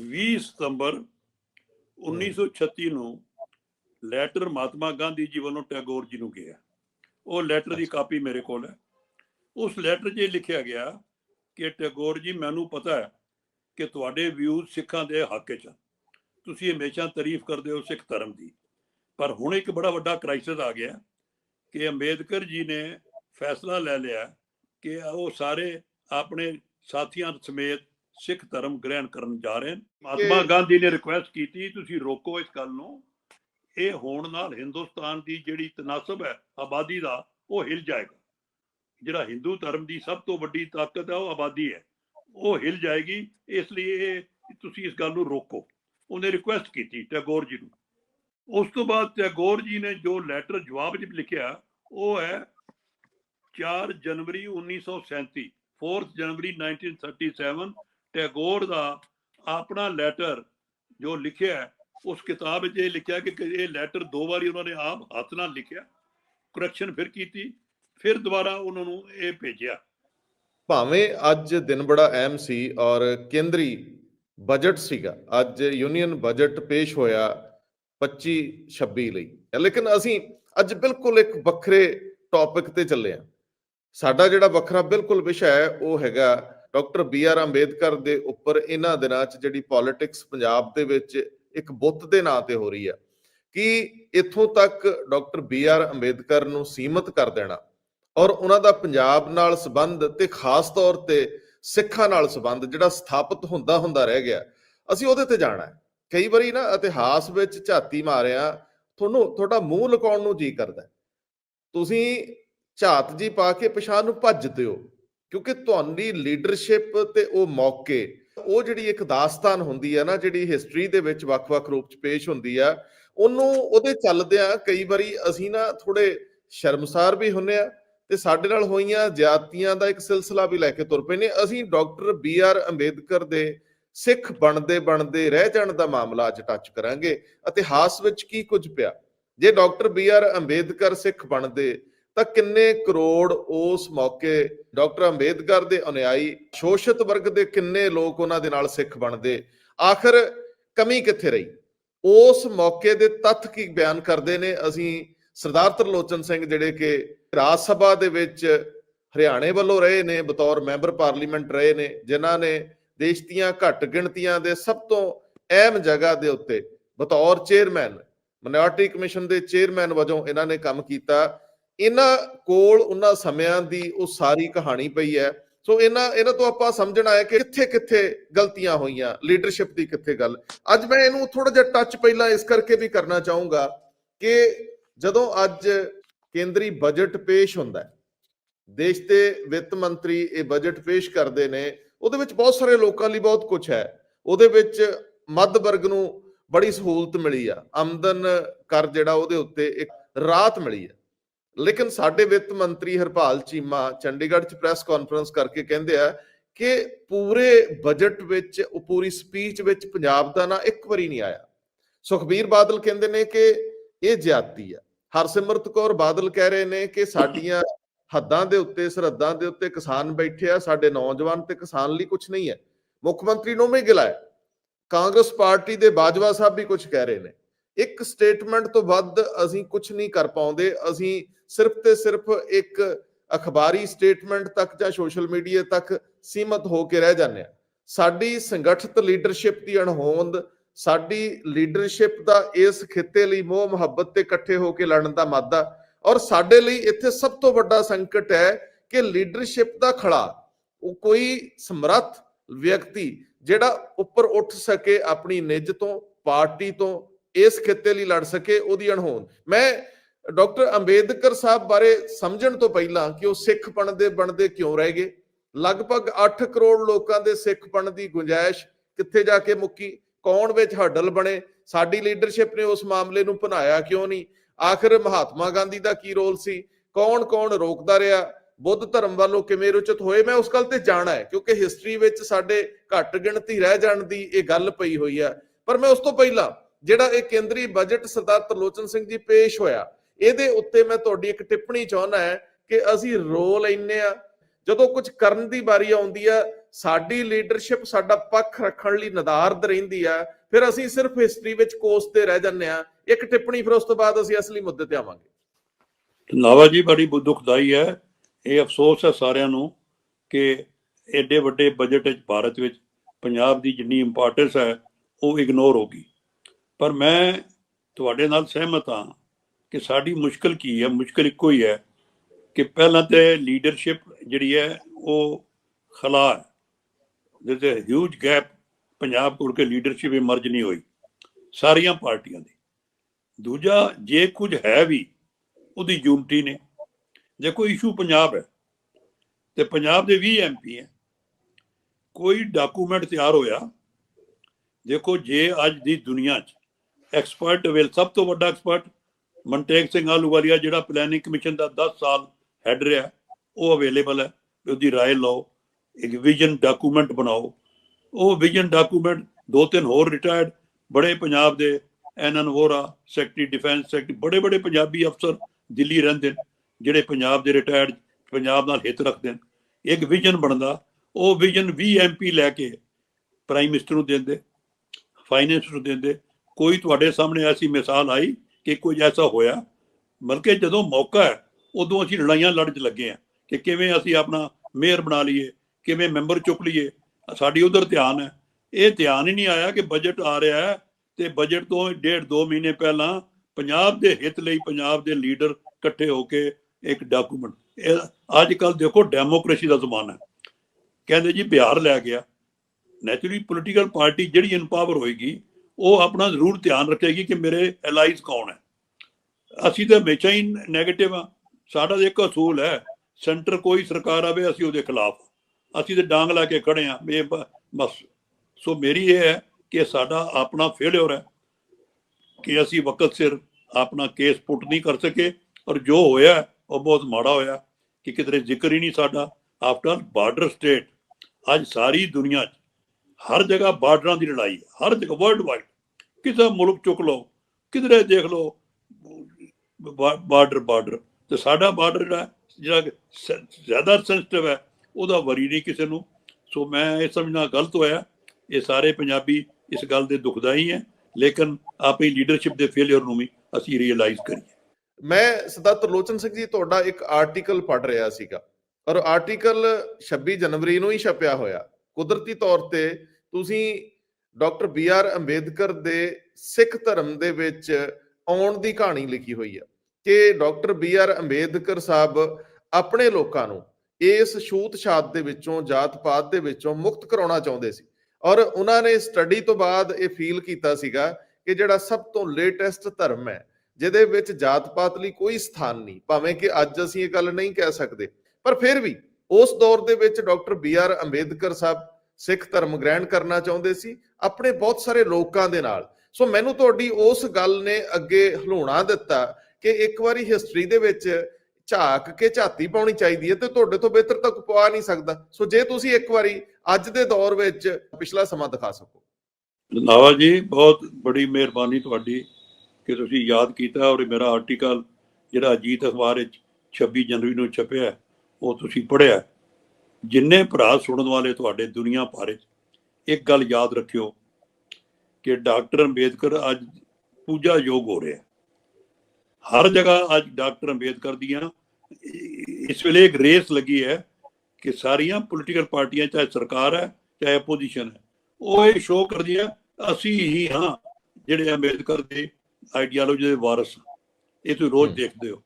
20 ਸਤੰਬਰ 1936 ਨੂੰ ਲੈਟਰ ਮਹਾਤਮਾ ਗਾਂਧੀ ਜੀ ਵੱਲੋਂ ਟੈਗੋਰ ਜੀ ਨੂੰ ਗਿਆ। ਉਹ ਲੈਟਰ ਦੀ ਕਾਪੀ ਮੇਰੇ ਕੋਲ ਹੈ। ਉਸ ਲੈਟਰ 'ਚ ਲਿਖਿਆ ਗਿਆ ਕਿ ਟੈਗੋਰ ਜੀ ਮੈਨੂੰ ਪਤਾ ਹੈ ਕਿ ਤੁਹਾਡੇ ਵਿਊਜ਼ ਸਿੱਖਾਂ ਦੇ ਹੱਕ 'ਚ। ਤੁਸੀਂ ਹਮੇਸ਼ਾ ਤਾਰੀਫ ਕਰਦੇ ਹੋ ਸਿੱਖ ਧਰਮ ਦੀ। ਪਰ ਹੁਣ ਇੱਕ ਬੜਾ ਵੱਡਾ ਕ੍ਰਾਈਸਿਸ ਆ ਗਿਆ ਕਿ ਅੰਬੇਦਕਰ ਜੀ ਨੇ ਫੈਸਲਾ ਲੈ ਲਿਆ ਕਿ ਉਹ ਸਾਰੇ ਆਪਣੇ ਸਾਥੀਆਂ ਸਮੇਤ ਸਿੱਖ ਧਰਮ ਗ੍ਰਹਿਣ ਕਰਨ ਜਾ ਰਹੇ ਹਨ। ਮਹਾਤਮਾ ਗਾਂਧੀ ਨੇ ਰਿਕੁਐਸਟ ਕੀਤੀ ਤੁਸੀਂ ਰੋਕੋ ਇਸ ਗੱਲ ਨੂੰ। ਇਹ ਹੋਣ ਨਾਲ ਹਿੰਦੁਸਤਾਨ ਦੀ ਜਿਹੜੀ ਤਨਾਸਬ ਹੈ ਆਬਾਦੀ ਦਾ ਉਹ ਹਿਲ ਜਾਏਗਾ। ਜਿਹੜਾ ਹਿੰਦੂ ਧਰਮ ਦੀ ਸਭ ਤੋਂ ਵੱਡੀ ਤਾਕਤ ਹੈ ਉਹ ਆਬਾਦੀ ਹੈ। ਉਹ ਹਿਲ ਜਾਏਗੀ ਇਸ ਲਈ ਇਹ ਤੁਸੀਂ ਇਸ ਗੱਲ ਨੂੰ ਰੋਕੋ। ਉਹਨੇ ਰਿਕੁਐਸਟ ਕੀਤੀ ਟੈਗੋਰ ਜੀ ਨੂੰ। ਉਸ ਤੋਂ ਬਾਅਦ ਟੈਗੋਰ ਜੀ ਨੇ ਜੋ ਲੈਟਰ ਜਵਾਬ ਵਿੱਚ ਲਿਖਿਆ ਉਹ ਹੈ 4 ਜਨਵਰੀ 1937 4 ਜਨਵਰੀ 1937 ਟੈਗੋਰ ਦਾ ਆਪਣਾ ਲੈਟਰ ਜੋ ਲਿਖਿਆ ਉਸ ਕਿਤਾਬ ਵਿੱਚ ਇਹ ਲਿਖਿਆ ਕਿ ਇਹ ਲੈਟਰ ਦੋ ਵਾਰੀ ਉਹਨਾਂ ਨੇ ਆਪ ਹੱਥ ਨਾਲ ਲਿਖਿਆ। ਕਰੈਕਸ਼ਨ ਫਿਰ ਕੀਤੀ, ਫਿਰ ਦੁਬਾਰਾ ਉਹਨਾਂ ਨੂੰ ਇਹ ਭੇਜਿਆ। ਭਾਵੇਂ ਅੱਜ ਦਿਨ ਬੜਾ ਅਹਿਮ ਸੀ ਔਰ ਕੇਂਦਰੀ ਬਜਟ ਸੀਗਾ, ਅੱਜ ਯੂਨੀਅਨ ਬਜਟ ਪੇਸ਼ ਹੋਇਆ 25 26 ਲਈ ਲੇਕਿਨ ਅਸੀਂ ਅੱਜ ਬਿਲਕੁਲ ਇੱਕ ਵੱਖਰੇ ਟੌਪਿਕ ਤੇ ਚੱਲੇ ਆ ਸਾਡਾ ਜਿਹੜਾ ਵੱਖਰਾ ਬਿਲਕੁਲ ਵਿਸ਼ਾ ਹੈ, ਉਹ ਹੈਗਾ ਡਾਕਟਰ ਬੀ ਆਰ ਅੰਬੇਦਕਰ ਦੇ ਉੱਪਰ ਇਹਨਾਂ ਦਿਨਾਂ 'ਚ ਜਿਹੜੀ ਪੋਲਿਟਿਕਸ ਪੰਜਾਬ ਦੇ ਵਿੱਚ ਇੱਕ ਬੁੱਤ ਦੇ ਨਾਂ ਤੇ ਹੋ ਰਹੀ ਆ ਕਿ ਇੱਥੋਂ ਤੱਕ ਡਾਕਟਰ ਬੀ ਆਰ ਅੰਬੇਦਕਰ ਨੂੰ ਸੀਮਤ ਕਰ ਦੇਣਾ ਔਰ ਉਹਨਾਂ ਦਾ ਪੰਜਾਬ ਨਾਲ ਸੰਬੰਧ ਤੇ ਖਾਸ ਤੌਰ ਤੇ ਸਿੱਖਾਂ ਨਾਲ ਸੰਬੰਧ ਜਿਹੜਾ ਸਥਾਪਿਤ ਹੁੰਦਾ ਹੁੰਦਾ ਰਹਿ ਗਿਆ, ਅਸੀਂ ਉਹਦੇ ਤੇ ਜਾਣਾ ਹੈ। ਕਈ ਵਾਰੀ ਨਾ ਇਤਿਹਾਸ ਵਿੱਚ ਝਾਤੀ ਮਾਰਿਆ ਤੁਹਾਨੂੰ ਤੁਹਾਡਾ ਮੂੰਹ ਲੁਕਾਉਣ ਨੂੰ ਜੀ ਕਰਦਾ ਤੁਸੀਂ ਝਾਤ ਜੀ ਪਾ ਕੇ ਪਛਾਣ ਨੂੰ ਭੱਜ ਦਿਓ ਕਿਉਂਕਿ ਤੁਹਾਡੀ ਲੀਡਰਸ਼ਿਪ ਤੇ ਉਹ ਮੌਕੇ, ਉਹ ਜਿਹੜੀ ਇੱਕ ਦਾਸਤਾਨ ਹੁੰਦੀ ਹੈ ਨਾ, ਜਿਹੜੀ ਹਿਸਟਰੀ ਦੇ ਵਿੱਚ ਵੱਖ-ਵੱਖ ਰੂਪ ਚ ਪੇਸ਼ ਹੁੰਦੀ ਆ, ਉਹਨੂੰ ਉਹਦੇ ਚੱਲਦਿਆਂ ਕਈ ਵਾਰੀ ਅਸੀਂ ਨਾ ਥੋੜੇ ਸ਼ਰਮਸਾਰ ਵੀ ਹੁੰਨੇ ਆ ਤੇ ਸਾਡੇ ਨਾਲ ਹੋਈਆਂ ਜ਼ਿਆਦਤੀਆਂ ਦਾ ਇੱਕ ਸਿਲਸਿਲਾ ਵੀ ਲੈ ਕੇ ਤੁਰ ਪਏ ਨੇ ਅਸੀਂ ਡਾਕਟਰ ਬੀ ਆਰ ਅੰਬੇਦਕਰ ਦੇ ਸਿੱਖ ਬਣਦੇ ਬਣਦੇ ਰਹਿ ਜਾਣ ਦਾ ਮਾਮਲਾ ਅੱਜ ਟੱਚ ਕਰਾਂਗੇ। ਇਤਿਹਾਸ ਵਿੱਚ ਕੀ ਕੁਝ ਪਿਆ? ਜੇ doctor B R Ambedkar Sikh ਬਣਦੇ ਤਾਂ ਕਿੰਨੇ ਕਰੋੜ ਉਸ ਮੌਕੇ ਡਾਕਟਰ ਅੰਬੇਦਕਰ ਦੇ ਅਨੁਯਾਈ, ਸ਼ੋਸ਼ਿਤ ਵਰਗ ਦੇ ਕਿੰਨੇ ਲੋਕ ਉਹਨਾਂ ਦੇ ਨਾਲ ਸਿੱਖ ਬਣਦੇ? ਆਖਰ ਕਮੀ ਕਿੱਥੇ ਰਹੀ? ਉਸ ਮੌਕੇ ਦੇ ਤੱਥ ਕੀ ਬਿਆਨ ਕਰਦੇ ਨੇ? ਅਸੀਂ ਸਰਦਾਰ ਤਰਲੋਚਨ ਸਿੰਘ ਜਿਹੜੇ ਕਿ ਰਾਜ ਸਭਾ ਦੇ ਵਿੱਚ ਹਰਿਆਣੇ ਵੱਲੋਂ ਰਹੇ ਨੇ, ਬਤੌਰ ਮੈਂਬਰ ਪਾਰਲੀਮੈਂਟ ਰਹੇ ਨੇ, ਜਿਨ੍ਹਾਂ ਨੇ ਦੇਸ਼ ਦੀਆਂ ਘੱਟ ਗਿਣਤੀਆਂ ਦੇ ਸਭ ਤੋਂ ਅਹਿਮ ਜਗ੍ਹਾ ਦੇ ਉੱਤੇ ਬਤੌਰ ਚੇਅਰਮੈਨ ਮਿਨੋਰਟੀ ਕਮਿਸ਼ਨ ਦੇ ਚੇਅਰਮੈਨ ਵਜੋਂ ਇਹਨਾਂ ਨੇ ਕੰਮ ਕੀਤਾ। ਇਹਨਾਂ ਕੋਲ, ਉਹਨਾਂ ਸਮਿਆਂ ਦੀ ਉਹ ਸਾਰੀ ਕਹਾਣੀ ਪਈ ਹੈ। ਸੋ ਇਹਨਾਂ ਇਹਨਾਂ ਤੋਂ ਆਪਾਂ ਸਮਝਣਾ ਹੈ ਕਿ ਕਿੱਥੇ ਕਿੱਥੇ ਗਲਤੀਆਂ ਹੋਈਆਂ ਲੀਡਰਸ਼ਿਪ ਦੀ ਕਿੱਥੇ ਗੱਲ। ਅੱਜ ਮੈਂ ਇਹਨੂੰ ਥੋੜਾ ਜਿਹਾ ਟੱਚ ਪਹਿਲਾਂ ਇਸ ਕਰਕੇ ਵੀ ਕਰਨਾ ਚਾਹੂੰਗਾ ਕਿ ਜਦੋਂ ਅੱਜ ਕੇਂਦਰੀ ਬਜਟ ਪੇਸ਼ ਹੁੰਦਾ ਦੇਸ਼ ਦੇ ਵਿੱਤ ਮੰਤਰੀ ਇਹ ਬਜਟ ਪੇਸ਼ ਕਰਦੇ ਨੇ, ਉਹਦੇ ਵਿੱਚ ਬਹੁਤ ਸਾਰੇ ਲੋਕਾਂ ਲਈ ਬਹੁਤ ਕੁਝ ਹੈ। ਉਹਦੇ ਵਿੱਚ ਮੱਧ ਵਰਗ ਨੂੰ ਬੜੀ ਸਹੂਲਤ ਮਿਲੀ ਆ। ਆਮਦਨ ਕਰ ਜਿਹੜਾ ਉਹਦੇ ਉੱਤੇ ਇੱਕ ਰਾਹਤ ਮਿਲੀ ਆ। ਲੇਕਿਨ ਸਾਡੇ ਵਿੱਤ ਮੰਤਰੀ ਹਰਪਾਲ ਚੀਮਾ ਚੰਡੀਗੜ੍ਹ 'ਚ ਪ੍ਰੈਸ ਕਾਨਫਰੰਸ ਕਰਕੇ ਕਹਿੰਦੇ ਆ ਕਿ ਪੂਰੇ ਬਜਟ ਵਿੱਚ, ਉਹ ਪੂਰੀ ਸਪੀਚ ਵਿੱਚ ਪੰਜਾਬ ਦਾ ਨਾਂ ਇੱਕ ਵਾਰੀ ਨਹੀਂ ਆਇਆ। ਸੁਖਬੀਰ ਬਾਦਲ ਕਹਿੰਦੇ ਨੇ ਕਿ ਇਹ ਜ਼ਿਆਦਤੀ ਆ। ਹਰਸਿਮਰਤ ਕੌਰ ਬਾਦਲ ਕਹਿ ਰਹੇ ਨੇ ਕਿ ਸਾਡੀਆਂ ਹੱਦਾਂ ਦੇ ਉੱਤੇ, ਸਰਹੱਦਾਂ ਦੇ ਉੱਤੇ ਕਿਸਾਨ ਬੈਠੇ ਆ, ਸਾਡੇ ਨੌਜਵਾਨ ਤੇ ਕਿਸਾਨ ਲਈ ਕੁਝ ਨਹੀਂ ਹੈ। ਮੁੱਖ ਮੰਤਰੀ ਨੂੰ ਵੀ ਗਿਲਾ ਹੈ ਕਾਂਗਰਸ ਪਾਰਟੀ ਦੇ ਬਾਜਵਾ ਸਾਹਿਬ ਵੀ ਕੁਝ ਕਹਿ ਰਹੇ ਨੇ। ਇੱਕ ਸਟੇਟਮੈਂਟ ਤੋਂ ਵੱਧ ਅਸੀਂ ਕੁਝ ਨਹੀਂ ਕਰ ਪਾਉਂਦੇ। ਅਸੀਂ ਸਿਰਫ ਤੇ ਸਿਰਫ ਇੱਕ ਅਖਬਾਰੀ ਸਟੇਟਮੈਂਟ ਤੱਕ ਜਾਂ ਸੋਸ਼ਲ ਮੀਡੀਆ ਤੱਕ ਸੀਮਤ ਹੋ ਕੇ ਰਹਿ ਜਾਂਦੇ ਆ ਸਾਡੀ ਸੰਗਠਿਤ ਲੀਡਰਸ਼ਿਪ ਦੀ ਅਣਹੋਂਦ, ਸਾਡੀ ਲੀਡਰਸ਼ਿਪ ਦਾ ਇਸ ਖਿੱਤੇ ਲਈ ਮੋਹ ਮੁਹੱਬਤ ਤੇ ਇਕੱਠੇ ਹੋ ਕੇ ਲੜਨ ਦਾ ਮਾਦਾ ਔਰ ਸਾਡੇ ਲਈ ਇੱਥੇ ਸਭ ਤੋਂ ਵੱਡਾ ਸੰਕਟ ਹੈ ਕਿ ਲੀਡਰਸ਼ਿਪ ਦਾ ਖੜਾ, ਉਹ ਕੋਈ ਸਮਰੱਥ ਵਿਅਕਤੀ ਜਿਹੜਾ ਉੱਪਰ ਉੱਠ ਸਕੇ ਆਪਣੀ ਨਿੱਜ ਤੋਂ, ਪਾਰਟੀ ਤੋਂ ਇਸ ਖਿੱਤੇ ਲਈ ਲੜ ਸਕੇ, ਉਹਦੀ ਅਣਹੋਂਦ। ਮੈਂ ਡਾਕਟਰ ਅੰਬੇਦਕਰ ਸਾਹਿਬ ਬਾਰੇ ਸਮਝਣ ਤੋਂ ਪਹਿਲਾਂ ਕਿ ਉਹ ਸਿੱਖ ਬਣਦੇ ਬਣਦੇ ਕਿਉਂ ਰਹਿ ਗਏ? ਲਗਭਗ 8 ਕਰੋੜ ਲੋਕਾਂ ਦੇ ਸਿੱਖ ਬਣਨ ਦੀ ਗੁੰਜਾਇਸ਼ ਕਿੱਥੇ ਜਾ ਕੇ ਮੁੱਕੀ? ਕੌਣ ਵਿੱਚ ਹੱਡਲ ਬਣੇ? ਸਾਡੀ ਲੀਡਰਸ਼ਿਪ ਨੇ ਉਸ ਮਾਮਲੇ ਨੂੰ ਭਨਾਇਆ ਕਿਉਂ ਨਹੀਂ? ਆਖਰ ਮਹਾਤਮਾ ਗਾਂਧੀ ਦਾ ਕੀ ਰੋਲ ਸੀ? ਕੌਣ ਕੌਣ ਰੋਕਦਾ ਰਿਹਾ? ਬੁੱਧ ਧਰਮ ਵੱਲੋਂ ਕਿਵੇਂ ਰੁਚਿਤ ਹੋਏ? ਮੈਂ ਉਸ ਗੱਲ ਤੇ ਜਾਣਾ ਹੈ, ਕਿਉਂਕਿ ਹਿਸਟਰੀ ਵਿੱਚ ਸਾਡੇ ਘੱਟ ਗਿਣਤੀ ਰਹਿ ਜਾਣ ਦੀ ਇਹ ਗੱਲ ਪਈ ਹੋਈ ਹੈ। ਪਰ ਮੈਂ ਉਸ ਤੋਂ ਪਹਿਲਾਂ ਜਿਹੜਾ ਇਹ ਕੇਂਦਰੀ ਬਜਟ ਸਰਦਾਰ ਤਰਲੋਚਨ ਸਿੰਘ ਜੀ ਪੇਸ਼ ਹੋਇਆ, ਇਹਦੇ ਉੱਤੇ ਮੈਂ ਤੁਹਾਡੀ ਇੱਕ ਟਿੱਪਣੀ ਚਾਹੁੰਦਾ ਹੈ ਕਿ ਅਸੀਂ ਰੋਲ ਇੰਨੇ ਆ ਜਦੋਂ ਕੁਝ ਕਰਨ ਦੀ ਵਾਰੀ ਆਉਂਦੀ ਆ, ਸਾਡੀ ਲੀਡਰਸ਼ਿਪ ਸਾਡਾ ਪੱਖ ਰੱਖਣ ਲਈ ਨਦਾਰਦ ਰਹਿੰਦੀ ਆ, ਫਿਰ ਅਸੀਂ ਸਿਰਫ ਹਿਸਟਰੀ ਵਿੱਚ ਕੋਸਤੇ ਰਹਿ ਜਾਂਦੇ ਆ ਇੱਕ ਟਿੱਪਣੀ ਫਿਰ ਉਸ ਤੋਂ ਬਾਅਦ ਅਸੀਂ ਅਸਲੀ ਮੁੱਦੇ ਤੇ ਆਵਾਂਗੇ। ਨਾਵਾ ਜੀ, ਬੜੀ ਦੁਖਦਾਈ ਹੈ। ਇਹ ਅਫਸੋਸ ਹੈ ਸਾਰਿਆਂ ਨੂੰ ਕਿ ਐਡੇ ਵੱਡੇ ਬਜਟ ਵਿੱਚ ਭਾਰਤ ਵਿੱਚ ਪੰਜਾਬ ਦੀ ਜਿੰਨੀ ਇੰਪੋਰਟੈਂਸ ਹੈ, ਉਹ ਇਗਨੋਰ ਹੋ ਗਈ। ਪਰ ਮੈਂ ਤੁਹਾਡੇ ਨਾਲ ਸਹਿਮਤ ਹਾਂ ਕਿ ਸਾਡੀ ਮੁਸ਼ਕਲ ਕੀ ਹੈ, ਮੁਸ਼ਕਲ ਇੱਕੋ ਹੀ ਹੈ ਕਿ ਪਹਿਲਾਂ ਤੇ ਲੀਡਰਸ਼ਿਪ ਜਿਹੜੀ ਹੈ ਉਹ ਖਲਾ ਹੈ। There's ਹਿਊਜ ਗੈਪ ਪੰਜਾਬ ਕੋਲ ਕੇ ਲੀਡਰਸ਼ਿਪ ਇਮਰਜ ਨਹੀਂ ਹੋਈ ਸਾਰੀਆਂ ਪਾਰਟੀਆਂ ਦੀ। ਦੂਜਾ, ਜੇ ਕੁਝ ਹੈ ਵੀ, ਉਹਦੀ ਯੂਨਿਟੀ ਨੇ। ਜੇ ਕੋਈ ਇਸ਼ੂ ਪੰਜਾਬ ਹੈ, ਤੇ ਪੰਜਾਬ ਦੇ 20 ਐਮਪੀ ਹੈ, ਕੋਈ ਡਾਕੂਮੈਂਟ ਤਿਆਰ ਹੋਇਆ, ਦੇਖੋ ਜੇ ਅੱਜ ਦੀ ਦੁਨੀਆ 'ਚ ਐਕਸਪਰਟ ਅਵੇਲ ਸਭ ਤੋਂ ਵੱਡਾ ਐਕਸਪਰਟ ਮਨਟੇਕ ਸਿੰਘ ਆਲੂਵਾਲੀਆ ਜਿਹੜਾ ਪਲੈਨਿੰਗ ਕਮਿਸ਼ਨ ਦਾ 10 ਸਾਲ ਹੈਡ ਰਿਹਾ ਉਹ ਅਵੇਲੇਬਲ ਹੈ ਉਹਦੀ رائے ਲਓ ਇੱਕ ਵਿਜ਼ਨ ਡਾਕੂਮੈਂਟ ਬਣਾਓ ਉਹ ਵਿਜ਼ਨ ਡਾਕੂਮੈਂਟ ਦੋ ਤਿੰਨ ਹੋਰ ਰਿਟਾਇਰਡ ਬੜੇ ਪੰਜਾਬ ਦੇ N N Vohra secretary defence secretary ਬੜੇ ਬੜੇ ਪੰਜਾਬੀ ਅਫਸਰ ਦਿੱਲੀ ਰਹਿੰਦੇ ਨੇ ਜਿਹੜੇ ਪੰਜਾਬ ਦੇ ਰਿਟਾਇਰਡ ਪੰਜਾਬ ਨਾਲ ਹਿੱਤ ਰੱਖਦੇ ਨੇ ਇੱਕ ਵਿਜ਼ਨ ਬਣਦਾ ਉਹ ਵਿਜ਼ਨ 20 ਐਮਪੀ ਲੈ ਕੇ ਪ੍ਰਾਈਮ ਮਿਨਿਸਟਰ ਨੂੰ ਦਿੰਦੇ ਫਾਈਨੈਂਸ ਨੂੰ ਦਿੰਦੇ ਕੋਈ ਤੁਹਾਡੇ ਸਾਹਮਣੇ ਐਸੀ ਮਿਸਾਲ ਆਈ ਕਿ ਕੁਝ ਐਸਾ ਹੋਇਆ? ਬਲਕਿ ਜਦੋਂ ਮੌਕਾ ਹੈ, ਉਦੋਂ ਅਸੀਂ ਲੜਾਈਆਂ ਲੜਨ ਲੱਗੇ ਆ ਕਿ ਕਿਵੇਂ ਅਸੀਂ ਆਪਣਾ ਮੇਅਰ ਬਣਾ ਲਈਏ, ਕਿਵੇਂ ਮੈਂਬਰ ਚੁੱਕ ਲਈਏ। ਸਾਡੀ ਉਧਰ ਧਿਆਨ ਹੈ। ਇਹ ਧਿਆਨ ਹੀ ਨਹੀਂ ਆਇਆ ਕਿ ਬਜਟ ਆ ਰਿਹਾ ਹੈ ਤੇ ਬਜਟ ਤੋਂ ਡੇਢ ਦੋ ਮਹੀਨੇ ਪਹਿਲਾਂ ਪੰਜਾਬ ਦੇ ਹਿੱਤ ਲਈ ਪੰਜਾਬ ਦੇ ਲੀਡਰ ਇਕੱਠੇ ਹੋ ਕੇ ਇੱਕ ਡਾਕੂਮੈਂਟ ਅੱਜ ਕੱਲ ਦੇਖੋ ਡੈਮੋਕ੍ਰੇਸੀ ਦਾ ਜ਼ਮਾਨਾ ਹੈ। ਕਹਿੰਦੇ ਜੀ ਬਿਹਾਰ ਲੈ ਗਿਆ। ਨੈਚੁਰਲੀ ਪੋਲੀਟੀਕਲ ਪਾਰਟੀ ਜਿਹੜੀ ਇਨਪਾਵਰ ਹੋਏਗੀ ਉਹ ਆਪਣਾ ਜ਼ਰੂਰ ਧਿਆਨ ਰੱਖੇਗੀ ਕਿ ਮੇਰੇ ਐਲਾਈਜ਼ ਕੌਣ ਹੈ। ਅਸੀਂ ਤਾਂ ਹਮੇਸ਼ਾ ਹੀ 네ਗੇਟਿਵ ਆ ਸਾਡਾ ਤਾਂ ਇੱਕ ਅਸੂਲ ਹੈ। ਸੈਂਟਰ ਕੋਈ ਸਰਕਾਰ ਆਵੇ, ਅਸੀਂ ਉਹਦੇ ਖਿਲਾਫ ਅਸੀਂ ਤੇ ਡਾਂਗ ਲਾ ਕੇ ਖੜੇ ਆ ਇਹ ਬਸ। ਸੋ ਮੇਰੀ ਇਹ ਹੈ ਕਿ ਸਾਡਾ ਆਪਣਾ ਫੇਲਿਅਰ ਹੈ ਕਿ ਅਸੀਂ ਵਕਤ ਸਿਰ ਆਪਣਾ ਕੇਸ ਪੁੱਟ ਨਹੀਂ ਕਰ ਸਕੇ। ਔਰ ਜੋ ਹੋਇਆ, ਉਹ ਬਹੁਤ ਮਾੜਾ ਹੋਇਆ ਕਿ ਕਿਤੇ ਜ਼ਿਕਰ ਹੀ ਨਹੀਂ ਸਾਡਾ। ਆਫਟਰ ਬਾਰਡਰ ਸਟੇਟ ਅੱਜ ਸਾਰੀ ਦੁਨੀਆ 'ਚ ਹਰ ਜਗ੍ਹਾ ਬਾਰਡਰਾਂ ਦੀ ਲੜਾਈ ਹੈ ਹਰ ਜਗ੍ਹਾ ਵਰਲਡ ਵਾਈਡ ਕਿਸੇ ਮੁਲਕ ਚੁੱਕ ਲਓ, ਕਿਧਰੇ ਦੇਖ ਲਓ ਬਾਰਡਰ ਬਾਰਡਰ। ਤੇ ਸਾਡਾ ਬਾਰਡਰ ਜਿਹੜਾ ਜਿਹੜਾ ਜ਼ਿਆਦਾ ਸੈਂਸਿਟਿਵ ਹੈ, ਉਹਦਾ ਵਰੀ ਨਹੀਂ ਕਿਸੇ ਨੂੰ। ਸੋ ਮੈਂ ਇਹ ਸਮਝਣਾ ਗਲਤ ਹੋਇਆ। ਇਹ ਸਾਰੇ ਪੰਜਾਬੀ ਇਸ ਗੱਲ ਦੇ ਦੁਖਦਾਈ ਹੈ, ਲੇਕਿਨ ਆਪਣੀ ਲੀਡਰਸ਼ਿਪ ਦੇ ਫੇਲਿਅਰ ਨੂੰ ਵੀ ਅਸੀਂ ਰੀਅਲਾਈਜ਼ ਕਰੀਏ। ਮੈਂ ਸਦਾ ਤਰਲੋਚਨ ਸਿੰਘ ਜੀ, ਤੁਹਾਡਾ ਇੱਕ ਆਰਟੀਕਲ ਪੜ੍ਹ ਰਿਹਾ ਸੀਗਾ। ਔਰ ਆਰਟੀਕਲ 26 ਜਨਵਰੀ ਨੂੰ ਹੀ ਛਪਿਆ ਹੋਇਆ। ਕੁਦਰਤੀ ਤੌਰ ਤੇ ਤੁਸੀਂ ਡਾਕਟਰ ਬੀ ਆਰ ਅੰਬੇਦਕਰ ਦੇ ਸਿੱਖ ਧਰਮ ਦੇ ਵਿੱਚ ਆਉਣ ਦੀ ਕਹਾਣੀ ਲਿਖੀ ਹੋਈ ਹੈ ਕਿ doctor B R Ambedkar Sahib ਆਪਣੇ ਲੋਕਾਂ ਨੂੰ ਇਸ ਛੂਤ ਛਾਤ ਦੇ ਵਿੱਚੋਂ ਜਾਤ ਪਾਤ ਦੇ ਵਿੱਚੋਂ ਮੁਕਤ ਕਰਾਉਣਾ ਚਾਹੁੰਦੇ ਸੀ। ਔਰ ਉਹਨਾਂ ਨੇ ਸਟੱਡੀ ਤੋਂ ਬਾਅਦ ਇਹ ਫੀਲ ਕੀਤਾ ਸੀਗਾ ਕਿ ਜਿਹੜਾ ਸਭ ਤੋਂ ਲੇਟੈਸਟ ਧਰਮ ਹੈ, ਜਿਹਦੇ ਵਿੱਚ ਜਾਤ ਪਾਤ ਲਈ ਕੋਈ ਸਥਾਨ ਨਹੀਂ, ਭਾਵੇਂ ਕਿ ਅੱਜ ਅਸੀਂ ਇਹ ਗੱਲ ਨਹੀਂ ਕਹਿ ਸਕਦੇ। ਪਰ ਫਿਰ ਵੀ ਉਸ ਦੌਰ ਦੇ ਵਿੱਚ doctor B R Ambedkar Sahib Sikh ਧਰਮ ਗ੍ਰਹਿਣ ਕਰਨਾ ਚਾਹੁੰਦੇ ਸੀ, ਆਪਣੇ ਬਹੁਤ ਸਾਰੇ ਲੋਕਾਂ ਦੇ ਨਾਲ। ਸੋ ਮੈਨੂੰ ਤੁਹਾਡੀ ਉਸ ਗੱਲ ਨੇ ਅੱਗੇ ਹਲੂਣਾ ਦਿੱਤਾ ਕਿ ਇੱਕ ਵਾਰੀ ਹਿਸਟਰੀ ਦੇ ਵਿੱਚ ਝਾਕ ਕੇ ਝਾਤੀ ਪਾਉਣੀ ਚਾਹੀਦੀ ਹੈ ਤੇ ਤੁਹਾਡੇ ਤੋਂ ਬਿਹਤਰ ਤੱਕ ਕੋਈ ਪਵਾ ਨਹੀਂ ਸਕਦਾ। ਸੋ ਜੇ ਤੁਸੀਂ ਇੱਕ ਵਾਰੀ ਅੱਜ ਦੇ ਦੌਰ ਵਿੱਚ ਪਿਛਲਾ ਸਮਾਂ ਦਿਖਾ ਸਕੋ। ਨਾਵਾ ਜੀ, ਬਹੁਤ ਬੜੀ ਮਿਹਰਬਾਨੀ ਤੁਹਾਡੀ ਕਿ ਤੁਸੀਂ ਯਾਦ ਕੀਤਾ ਔਰ ਮੇਰਾ ਆਰਟੀਕਲ ਜਿਹੜਾ ਅਜੀਤ ਅਖਬਾਰ ਵਿੱਚ 26 ਜਨਵਰੀ ਨੂੰ ਛਪਿਆ ਉਹ ਤੁਸੀਂ ਪੜ੍ਹਿਆ ਹੈ। ਜਿੰਨੇ ਭਰਾ ਸੁਣਨ ਵਾਲੇ ਤੁਹਾਡੇ ਦੁਨੀਆ ਭਰ ਇੱਕ ਗੱਲ ਯਾਦ ਰੱਖਿਓ ਕਿ ਡਾਕਟਰ ਅੰਬੇਦਕਰ ਅੱਜ ਪੂਜਾ ਯੋਗ ਹੋ ਰਿਹਾ। ਹਰ ਜਗ੍ਹਾ ਅੱਜ ਡਾਕਟਰ ਅੰਬੇਦਕਰ ਦੀਆਂ ਇਸ ਵੇਲੇ ਇੱਕ ਰੇਸ ਲੱਗੀ ਹੈ ਕਿ ਸਾਰੀਆਂ ਪੋਲੀਟੀਕਲ ਪਾਰਟੀਆਂ ਚਾਹੇ ਸਰਕਾਰ ਹੈ ਚਾਹੇ ਆਪੋਜੀਸ਼ਨ ਹੈ ਉਹ ਇਹ ਸ਼ੋਅ ਕਰਦੀ ਹੈ ਅਸੀਂ ਹੀ ਹਾਂ ਜਿਹੜੇ ਅੰਬੇਦਕਰ ਦੇ ਆਈਡੀਓਲੋਜੀ ਦੇ ਵਾਰਸ। ਇਹ ਤੁਸੀਂ ਰੋਜ਼। ਦੇਖਦੇ ਹੋ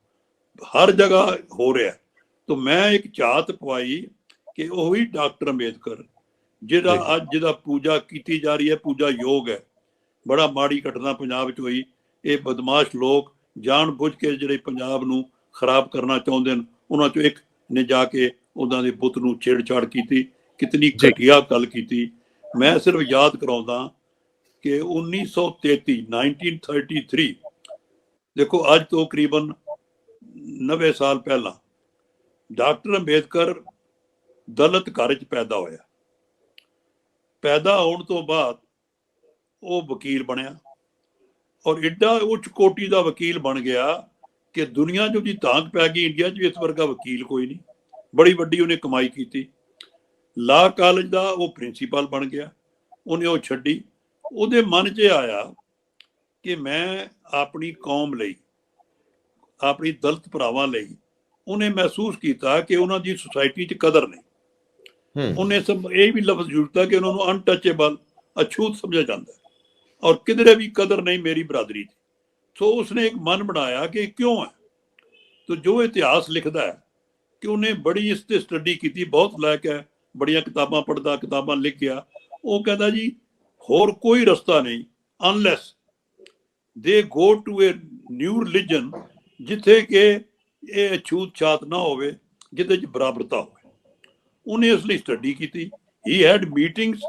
ਹਰ ਜਗ੍ਹਾ ਹੋ ਰਿਹਾ ਤਾਂ ਮੈਂ ਇੱਕ ਝਾਤ ਪਵਾਈ ਕਿ ਉਹੀ ਡਾਕਟਰ ਅੰਬੇਦਕਰ ਜਿਹਦਾ ਜੀ। ਅੱਜ ਜਿਹਦਾ ਪੂਜਾ ਕੀਤੀ ਜਾ ਰਹੀ ਹੈ ਪੂਜਾ ਯੋਗ ਹੈ ਬੜਾ ਮਾੜੀ ਘਟਨਾ ਪੰਜਾਬ ਵਿੱਚ ਹੋਈ ਇਹ ਬਦਮਾਸ਼ ਲੋਕ ਜਾਣ ਬੁੱਝ ਕੇ ਜਿਹੜੇ ਪੰਜਾਬ ਨੂੰ ਖਰਾਬ ਕਰਨਾ ਚਾਹੁੰਦੇ ਨੇ ਉਹਨਾਂ ਚੋਂ ਇੱਕ ਨੇ ਜਾ ਕੇ ਉਹਨਾਂ ਦੇ ਬੁੱਤ ਨੂੰ ਛੇੜਛਾੜ ਕੀਤੀ ਕਿਤਨੀ। ਘਟੀਆ ਗੱਲ ਕੀਤੀ ਮੈਂ ਸਿਰਫ ਯਾਦ ਕਰਾਉਂਦਾ ਕਿ 1933 1933 ਦੇਖੋ ਅੱਜ ਤੋਂ ਕਰੀਬਨ 90 ਸਾਲ ਪਹਿਲਾਂ ਡਾਕਟਰ ਅੰਬੇਦਕਰ ਦਲਿਤ ਘਰ 'ਚ ਪੈਦਾ ਹੋਇਆ। ਪੈਦਾ ਹੋਣ ਤੋਂ ਬਾਅਦ ਉਹ ਵਕੀਲ ਬਣਿਆ ਔਰ ਐਡਾ ਉੱਚ ਕੋਟੀ ਦਾ ਵਕੀਲ ਬਣ ਗਿਆ ਕਿ ਦੁਨੀਆ 'ਚ ਉਹਦੀ ਤਾਂਗ ਪੈ ਗਈ, ਇੰਡੀਆ 'ਚ ਇਸ ਵਰਗਾ ਵਕੀਲ ਕੋਈ ਨਹੀਂ। ਬੜੀ ਵੱਡੀ ਉਹਨੇ ਕਮਾਈ ਕੀਤੀ। ਲਾ ਕਾਲਜ ਦਾ ਉਹ ਪ੍ਰਿੰਸੀਪਲ ਬਣ ਗਿਆ, ਉਹਨੇ ਉਹ ਛੱਡੀ। ਉਹਦੇ ਮਨ 'ਚ ਆਇਆ ਕਿ ਮੈਂ ਆਪਣੀ ਕੌਮ ਲਈ, ਆਪਣੀ ਦਲਿਤ ਭਰਾਵਾਂ ਲਈ ਉਹਨੇ ਮਹਿਸੂਸ ਕੀਤਾ ਕਿ ਉਹਨਾਂ ਦੀ ਸੁਸਾਇਟੀ 'ਚ ਕਦਰ ਨਹੀਂ। ਹੂੰ। ਉਹਨੇ ਸਭ ਇਹ ਵੀ ਲਫ਼ਜ਼ ਜੁੜਤਾ ਕਿ ਉਹਨਾਂ ਨੂੰ ਅਨਟੱਚੇਬਲ ਅਛੂਤ ਸਮਝਿਆ ਜਾਂਦਾ ਔਰ ਕਿਧਰੇ ਵੀ ਕਦਰ ਨਹੀਂ ਮੇਰੀ ਬਰਾਦਰੀ ਦੀ। ਸੋ ਉਸਨੇ ਇੱਕ ਮਨ ਬਣਾਇਆ ਕਿ ਕਿਉਂ ਹੈ? ਤੋ ਜੋ ਇਤਿਹਾਸ ਲਿਖਦਾ ਹੈ ਕਿ ਉਹਨੇ ਬੜੀ ਇਸ ਤੇ ਸਟੱਡੀ ਕੀਤੀ ਬਹੁਤ ਲਾਇਕ ਹੈ ਬੜੀਆਂ ਕਿਤਾਬਾਂ ਪੜ੍ਹਦਾ ਕਿਤਾਬਾਂ ਲਿਖ ਗਿਆ ਉਹ ਕਹਿੰਦਾ ਜੀ ਹੋਰ ਕੋਈ ਰਸਤਾ ਨਹੀਂ unless they go to a new religion ਜਿੱਥੇ ਕਿ ਇਹ ਛੂਤ ਛਾਤ ਨਾ ਹੋਵੇ ਜਿਹਦੇ ਚ ਬਰਾਬਰਤਾ ਹੋਵੇ। ਉਹਨੇ ਇਸ ਲਈ ਸਟੱਡੀ ਕੀਤੀ। He had meetings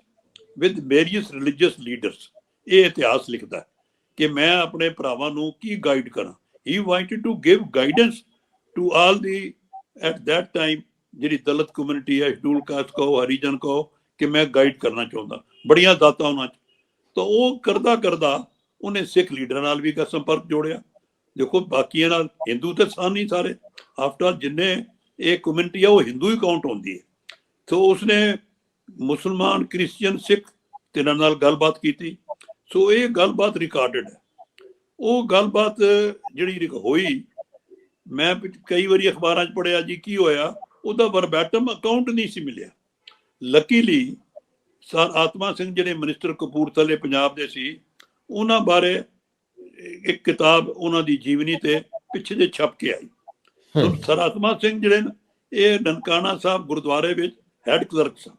with various religious leaders ਇਹ ਇਤਿਹਾਸ ਲਿਖਦਾ ਕਿ ਮੈਂ ਆਪਣੇ ਭਰਾਵਾਂ ਨੂੰ ਕੀ ਗਾਈਡ ਕਰਾਂ। He wanted to give guidance to all the at that time ਜਿਹੜੀ ਦਲਿਤ ਕਮਿਊਨਿਟੀ ਹੈ ਸ਼ਡੂਲ ਕਾਸਟ ਕਹੋ, ਹਰੀਜਨ ਕਹੋ, ਕਿ ਮੈਂ ਗਾਈਡ ਕਰਨਾ ਚਾਹੁੰਦਾ। ਬੜੀਆਂ ਦਾਤਾਂ ਉਹਨਾਂ ਚ। ਤਾਂ ਉਹ ਕਰਦਾ ਕਰਦਾ ਉਹਨੇ ਸਿੱਖ ਲੀਡਰਾਂ ਨਾਲ ਵੀ ਸੰਪਰਕ ਜੋੜਿਆ। ਦੇਖੋ ਬਾਕੀਆਂ ਨਾਲ, ਹਿੰਦੂ ਤੇ ਸਨ ਨਹੀਂ ਸਾਰੇ। ਆਫਟਰ ਜਿੰਨੇ ਇਹ ਕਮਿਊਨਿਟੀ ਆ, ਉਹ ਹਿੰਦੂ ਹੀ ਕਾਊਂਟ ਹੁੰਦੀ ਹੈ। ਸੋ ਉਸਨੇ ਮੁਸਲਮਾਨ ਕ੍ਰਿਸਚੀਅਨ ਸਿੱਖ ਤਿੰਨਾਂ ਨਾਲ ਗੱਲਬਾਤ ਕੀਤੀ। ਸੋ ਇਹ ਗੱਲਬਾਤ ਰਿਕਾਰਡਡ ਹੈ। ਉਹ ਗੱਲਬਾਤ ਜਿਹੜੀ ਹੋਈ, ਮੈਂ ਕਈ ਵਾਰੀ ਅਖਬਾਰਾਂ 'ਚ ਪੜਿਆ ਜੀ, ਕੀ ਹੋਇਆ, ਉਹਦਾ ਵਰਬੈਟਮ ਅਕਾਊਂਟ ਨਹੀਂ ਸੀ ਮਿਲਿਆ। ਲੱਕੀਲੀ ਸਰ ਆਤਮਾ ਸਿੰਘ ਜਿਹੜੇ ਮਿਨਿਸਟਰ ਕਪੂਰਥਲੇ ਪੰਜਾਬ ਦੇ ਸੀ, ਉਹਨਾਂ ਬਾਰੇ ਇੱਕ ਕਿਤਾਬ ਉਹਨਾਂ ਦੀ ਜੀਵਨੀ ਤੇ ਪਿੱਛੇ ਜੇ ਛਪ ਕੇ ਆਈ। ਹੂੰ। ਸਰ ਆਤਮਾ ਸਿੰਘ ਜਿਹੜੇ ਨੇ ਇਹ ਨਨਕਾਣਾ ਸਾਹਿਬ ਗੁਰਦੁਆਰੇ ਵਿੱਚ ਹੈੱਡ ਕਲਰਕ ਸਨ।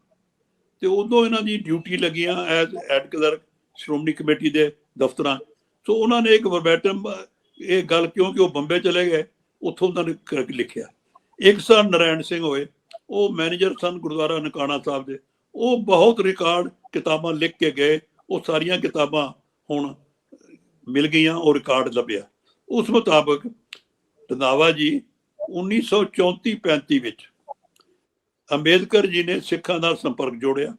ਤੇ ਉਦੋਂ ਇਹਨਾਂ ਦੀ ਡਿਊਟੀ ਲੱਗੀਆਂ as head clerk Shiromani committee ਦੇ ਦਫ਼ਤਰਾਂ। ਸੋ ਉਹਨਾਂ ਨੇ ਇੱਕ ਵਰਬੈਟਮ ਇਹ ਗੱਲ ਕਿਉਂਕਿ ਉਹ ਬੰਬੇ ਚਲੇ ਗਏ ਉੱਥੋਂ ਉਹਨਾਂ ਨੇ ਲਿਖਿਆ। ਇੱਕ ਸਰ ਨਰਾਇਣ ਸਿੰਘ ਹੋਏ ਉਹ ਮੈਨੇਜਰ ਸਨ ਗੁਰਦੁਆਰਾ ਨਨਕਾਣਾ ਸਾਹਿਬ ਦੇ। ਉਹ ਬਹੁਤ ਰਿਕਾਰਡ ਕਿਤਾਬਾਂ ਲਿਖ ਕੇ ਗਏ ਉਹ ਸਾਰੀਆਂ ਕਿਤਾਬਾਂ ਹੁਣ ਮਿਲ ਗਈਆਂ ਉਹ ਰਿਕਾਰਡ ਲੱਭਿਆ। ਉਸ ਮੁਤਾਬਕ ਰੰਧਾਵਾ ਜੀ 1934-35 ਵਿੱਚ ਅੰਬੇਦਕਰ ਜੀ ਨੇ ਸਿੱਖਾਂ ਨਾਲ ਸੰਪਰਕ ਜੋੜਿਆ।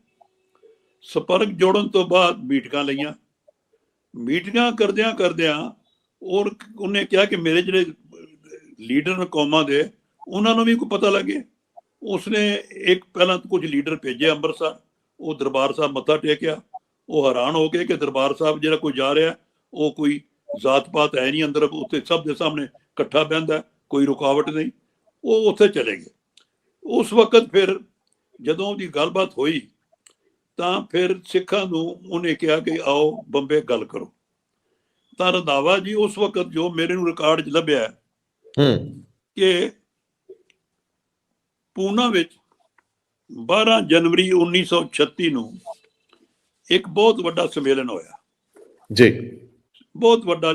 ਸੰਪਰਕ ਜੋੜਨ ਤੋਂ ਬਾਅਦ ਮੀਟਿੰਗਾਂ ਲਈਆਂ। ਮੀਟਿੰਗਾਂ ਕਰਦਿਆਂ ਕਰਦਿਆਂ ਔਰ ਉਹਨੇ ਕਿਹਾ ਕਿ ਮੇਰੇ ਜਿਹੜੇ ਲੀਡਰ ਨੇ ਕੌਮਾਂ ਦੇ, ਉਹਨਾਂ ਨੂੰ ਵੀ ਕੋਈ ਪਤਾ ਲੱਗੇ। ਉਸਨੇ ਇੱਕ ਪਹਿਲਾਂ ਤਾਂ ਕੁਝ ਲੀਡਰ ਭੇਜੇ ਅੰਮ੍ਰਿਤਸਰ। ਉਹ ਦਰਬਾਰ ਸਾਹਿਬ ਮੱਥਾ ਟੇਕਿਆ। ਉਹ ਹੈਰਾਨ ਹੋ ਗਏ ਕਿ ਦਰਬਾਰ ਸਾਹਿਬ ਜਿਹੜਾ ਕੋਈ ਜਾ ਰਿਹਾ ਉਹ ਕੋਈ ਜ਼ਾਤ ਪਾਤ ਹੈ ਨਹੀਂ ਅੰਦਰ ਉੱਥੇ ਸਭ ਦੇ ਸਾਹਮਣੇ ਇਕੱਠਾ ਬਹਿੰਦਾ ਹੈ, ਕੋਈ ਰੁਕਾਵਟ ਨਹੀਂ ਉਹ ਉੱਥੇ ਚਲੇ ਗਏ। ਉਸ ਵਕਤ ਫਿਰ ਜਦੋਂ ਉਹਦੀ ਗੱਲਬਾਤ ਹੋਈ ਤਾਂ ਫਿਰ ਸਿੱਖਾਂ ਨੂੰ ਉਹਨੇ ਕਿਹਾ ਕਿ ਆਓ ਬੰਬੇ ਗੱਲ ਕਰੋ। ਤਾਂ ਰੰਧਾਵਾ ਜੀ ਉਸ ਵਕਤ ਜੋ ਮੇਰੇ ਨੂੰ ਰਿਕਾਰਡ 'ਚ ਲੱਭਿਆ ਹੂੰ ਕਿ ਪੂਨਾ ਵਿੱਚ 12 ਜਨਵਰੀ 1936 ਨੂੰ ਇੱਕ ਬਹੁਤ ਵੱਡਾ ਸੰਮੇਲਨ ਹੋਇਆ। ਜੀ। ਬਹੁਤ ਵੱਡਾ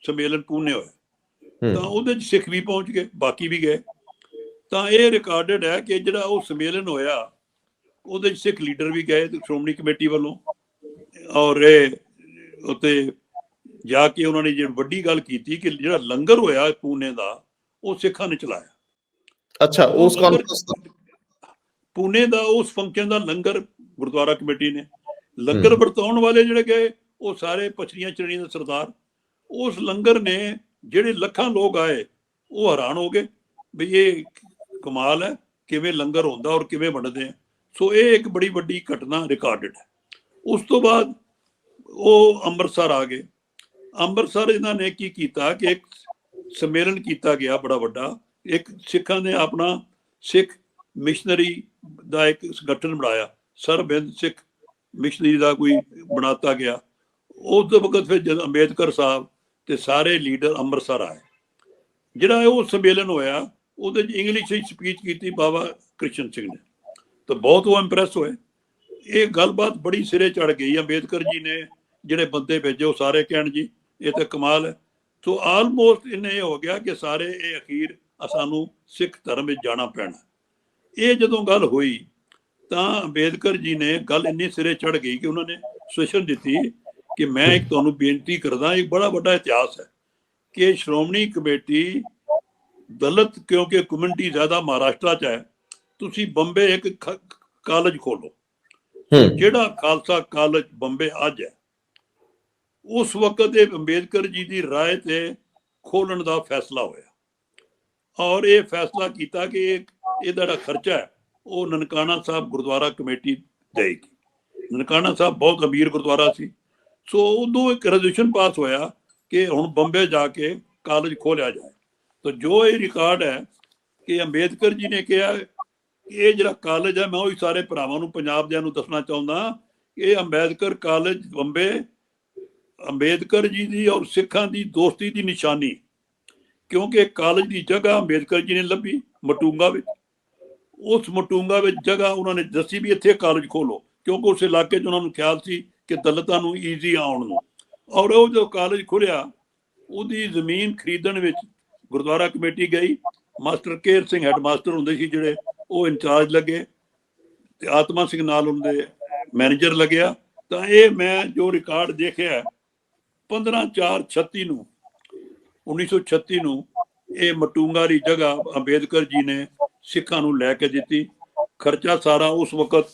ਸੰਮੇਲਨ ਪੂਨੇ ਹੋਇਆ ਤਾਂ ਉਹਦੇ 'ਚ ਸਿੱਖ ਵੀ ਪਹੁੰਚ ਗਏ ਬਾਕੀ ਵੀ ਗਏ। ਤਾਂ ਇਹ ਰਿਕਾਰਡਡ ਹੈ ਕਿ ਜਿਹੜਾ ਉਹ ਸੰਮੇਲਨ ਹੋਇਆ ਉਹਦੇ 'ਚ ਸਿੱਖ ਲੀਡਰ ਵੀ ਗਏ ਸ਼੍ਰੋਮਣੀ ਕਮੇਟੀ ਵੱਲੋਂ। ਔਰ ਇਹ ਉੱਤੇ ਜਾ ਕੇ ਉਹਨਾਂ ਨੇ ਜਿਹੜੀ ਵੱਡੀ ਗੱਲ ਕੀਤੀ ਕਿ ਜਿਹੜਾ ਲੰਗਰ ਹੋਇਆ ਪੂਨੇ ਦਾ ਉਹ ਸਿੱਖਾਂ ਨੇ ਚਲਾਇਆ। ਅੱਛਾ ਉਸ ਕਾਨਫਰੰਸ ਦਾ? ਪੂਨੇ ਦਾ ਉਸ ਫੰਕਸ਼ਨ ਦਾ ਲੰਗਰ ਗੁਰਦੁਆਰਾ ਕਮੇਟੀ ਨੇ। ਲੰਗਰ। ਵਰਤਾਉਣ ਵਾਲੇ ਜਿਹੜੇ ਗਏ ਉਹ ਸਾਰੇ ਪਛੜੀਆਂ ਚੜੀਆਂ ਦੇ ਸਰਦਾਰ, ਉਸ ਲੰਗਰ ਨੇ ਜਿਹੜੇ ਲੱਖਾਂ ਲੋਕ ਆਏ, ਉਹ ਹੈਰਾਨ ਹੋ ਗਏ ਵੀ ਇਹ ਕਮਾਲ ਹੈ, ਕਿਵੇਂ ਲੰਗਰ ਹੁੰਦਾ ਔਰ ਕਿਵੇਂ ਵੰਡਦੇ ਆ। ਸੋ ਇਹ ਇੱਕ ਬੜੀ ਵੱਡੀ ਘਟਨਾ ਰਿਕਾਰਡਡ ਹੈ। ਉਸ ਤੋਂ ਬਾਅਦ ਉਹ ਅੰਮ੍ਰਿਤਸਰ ਆ ਗਏ। ਅੰਮ੍ਰਿਤਸਰ ਇਹਨਾਂ ਨੇ ਕੀ ਕੀਤਾ ਕਿ ਇੱਕ ਸੰਮੇਲਨ ਕੀਤਾ ਗਿਆ ਬੜਾ ਵੱਡਾ। ਇੱਕ ਸਿੱਖਾਂ ਨੇ ਆਪਣਾ ਸਿੱਖ ਮਿਸ਼ਨਰੀ ਦਾ ਇੱਕ ਸੰਗਠਨ ਬਣਾਇਆ। ਸਰਬਿੰਦ ਸਿੱਖ ਮਿਸ਼ਨਰੀ ਦਾ ਕੋਈ ਬਣਾਤਾ ਗਿਆ। ਉਸ ਵਕਤ ਫਿਰ ਜਦ ਅੰਬੇਦਕਰ ਸਾਹਿਬ ਤੇ ਸਾਰੇ ਲੀਡਰ ਅੰਮ੍ਰਿਤਸਰ ਆਏ, ਜਿਹੜਾ ਉਹ ਸੰਮੇਲਨ ਹੋਇਆ, ਉਹਦੇ ਚ ਇੰਗਲਿਸ਼ ਵਿੱਚ ਸਪੀਚ ਕੀਤੀ ਬਾਬਾ ਕ੍ਰਿਸ਼ਨ ਸਿੰਘ ਨੇ। ਤਾਂ ਬਹੁਤ ਉਹ ਇੰਪ੍ਰੈਸ ਹੋਏ। ਇਹ ਗੱਲਬਾਤ ਬੜੀ ਸਿਰੇ ਚੜ ਗਈ। ਅੰਬੇਦਕਰ ਜੀ ਨੇ ਜਿਹੜੇ ਬੰਦੇ ਭੇਜੇ, ਉਹ ਸਾਰੇ ਕਹਿਣ ਜੀ, ਇਹ ਤਾਂ ਕਮਾਲ ਹੈ। ਸੋ ਆਲਮੋਸਟ ਇਹਨੇ ਇਹ ਹੋ ਗਿਆ ਕਿ ਸਾਰੇ ਇਹ ਅਖੀਰ ਸਾਨੂੰ ਸਿੱਖ ਧਰਮ ਵਿੱਚ ਜਾਣਾ ਪੈਣਾ। ਇਹ ਜਦੋਂ ਗੱਲ ਹੋਈ, ਤਾਂ ਅੰਬੇਦਕਰ ਜੀ ਨੇ ਗੱਲ ਇੰਨੀ ਸਿਰੇ ਚੜ ਗਈ ਕਿ ਉਹਨਾਂ ਨੇ ਸੈਸ਼ਨ ਦਿੱਤੀ ਕਿ ਮੈਂ ਇੱਕ ਤੁਹਾਨੂੰ ਬੇਨਤੀ ਕਰਦਾ ਇੱਕ ਬੜਾ ਵੱਡਾ ਇਤਿਹਾਸ ਹੈ ਕਿ ਸ਼੍ਰੋਮਣੀ ਕਮੇਟੀ ਦਲਿਤ ਕਿਉਂਕਿ ਕਮਿਊਨਿਟੀ ਜ਼ਿਆਦਾ ਮਹਾਰਾਸ਼ਟਰ 'ਚ ਹੈ ਤੁਸੀਂ ਬੰਬੇ ਇੱਕ ਕਾਲਜ ਖੋਲੋ ਜਿਹੜਾ ਖਾਲਸਾ ਕਾਲਜ ਬੰਬੇ ਅੱਜ ਹੈ ਉਸ ਵਕਤ ਇਹ ਅੰਬੇਦਕਰ ਜੀ ਦੀ ਰਾਏ ਤੇ ਖੋਲਣ ਦਾ ਫੈਸਲਾ ਹੋਇਆ। ਔਰ ਇਹ ਫੈਸਲਾ ਕੀਤਾ ਕਿ ਇਹ ਇਹਦਾ ਜਿਹੜਾ ਖਰਚਾ ਹੈ ਉਹ ਨਨਕਾਣਾ ਸਾਹਿਬ ਗੁਰਦੁਆਰਾ ਕਮੇਟੀ ਦੇਗੀ ਨਨਕਾਣਾ ਸਾਹਿਬ ਬਹੁਤ ਅਮੀਰ ਗੁਰਦੁਆਰਾ ਸੀ। ਸੋ ਉਦੋਂ ਇੱਕ ਰੈਜ਼ੋਲੂਸ਼ਨ ਪਾਸ ਹੋਇਆ ਕਿ ਹੁਣ ਬੰਬੇ ਜਾ ਕੇ ਕਾਲਜ ਖੋਲਿਆ ਜਾਏ। ਤਾਂ ਜੋ ਇਹ ਰਿਕਾਰਡ ਹੈ ਕਿ ਅੰਬੇਦਕਰ ਜੀ ਨੇ ਕਿਹਾ ਇਹ ਜਿਹੜਾ ਕਾਲਜ ਹੈ, ਮੈਂ ਉਹ ਸਾਰੇ ਭਰਾਵਾਂ ਨੂੰ ਪੰਜਾਬ ਦਿਆਂ ਨੂੰ ਦੱਸਣਾ ਚਾਹੁੰਦਾ ਇਹ ਅੰਬੇਦਕਰ ਕਾਲਜ ਬੰਬੇ, ਅੰਬੇਦਕਰ ਜੀ ਦੀ ਔਰ ਸਿੱਖਾਂ ਦੀ ਦੋਸਤੀ ਦੀ ਨਿਸ਼ਾਨੀ। ਕਿਉਂਕਿ ਕਾਲਜ ਦੀ ਜਗ੍ਹਾ ਅੰਬੇਦਕਰ ਜੀ ਨੇ ਲੱਭੀ, ਮਟੂੰਗਾ ਵਿੱਚ। ਉਸ ਮਟੂੰਗਾ ਵਿੱਚ ਜਗ੍ਹਾ ਉਹਨਾਂ ਨੇ ਦੱਸੀ ਵੀ ਇੱਥੇ ਕਾਲਜ ਖੋਲੋ। ਕਿਉਂਕਿ ਉਸ ਇਲਾਕੇ 'ਚ ਉਹਨਾਂ ਨੂੰ ਖਿਆਲ ਸੀ ਕਿ ਦਲਿਤਾਂ ਨੂੰ ਈਜ਼ੀ ਆਉਣ ਨੂੰ। ਔਰ ਉਹ ਜੋ ਕਾਲਜ ਖੁੱਲਿਆ ਉਹਦੀ ਜ਼ਮੀਨ ਖਰੀਦਣ ਵਿੱਚ ਗੁਰਦੁਆਰਾ ਕਮੇਟੀ ਗਈ। ਮਾਸਟਰ ਕੇਰ ਸਿੰਘ ਹੈਡਮਾਸਟਰ ਹੁੰਦੇ ਸੀ ਜਿਹੜੇ, ਉਹ ਇੰਚਾਰਜ ਲੱਗੇ। ਤੇ ਆਤਮਾ ਸਿੰਘ ਨਾਲ ਉਹਦੇ ਮੈਨੇਜਰ ਲੱਗਿਆ। ਤਾਂ ਇਹ ਮੈਂ ਜੋ ਰਿਕਾਰਡ ਦੇਖਿਆ 15 4 36 ਨੂੰ 1936 ਨੂੰ ਇਹ ਮਟੂੰਗਾ ਦੀ ਜਗ੍ਹਾ ਅੰਬੇਦਕਰ ਜੀ ਨੇ ਸਿੱਖਾਂ ਨੂੰ ਲੈ ਕੇ ਦਿੱਤੀ। ਖਰਚਾ ਸਾਰਾ ਉਸ ਵਕਤ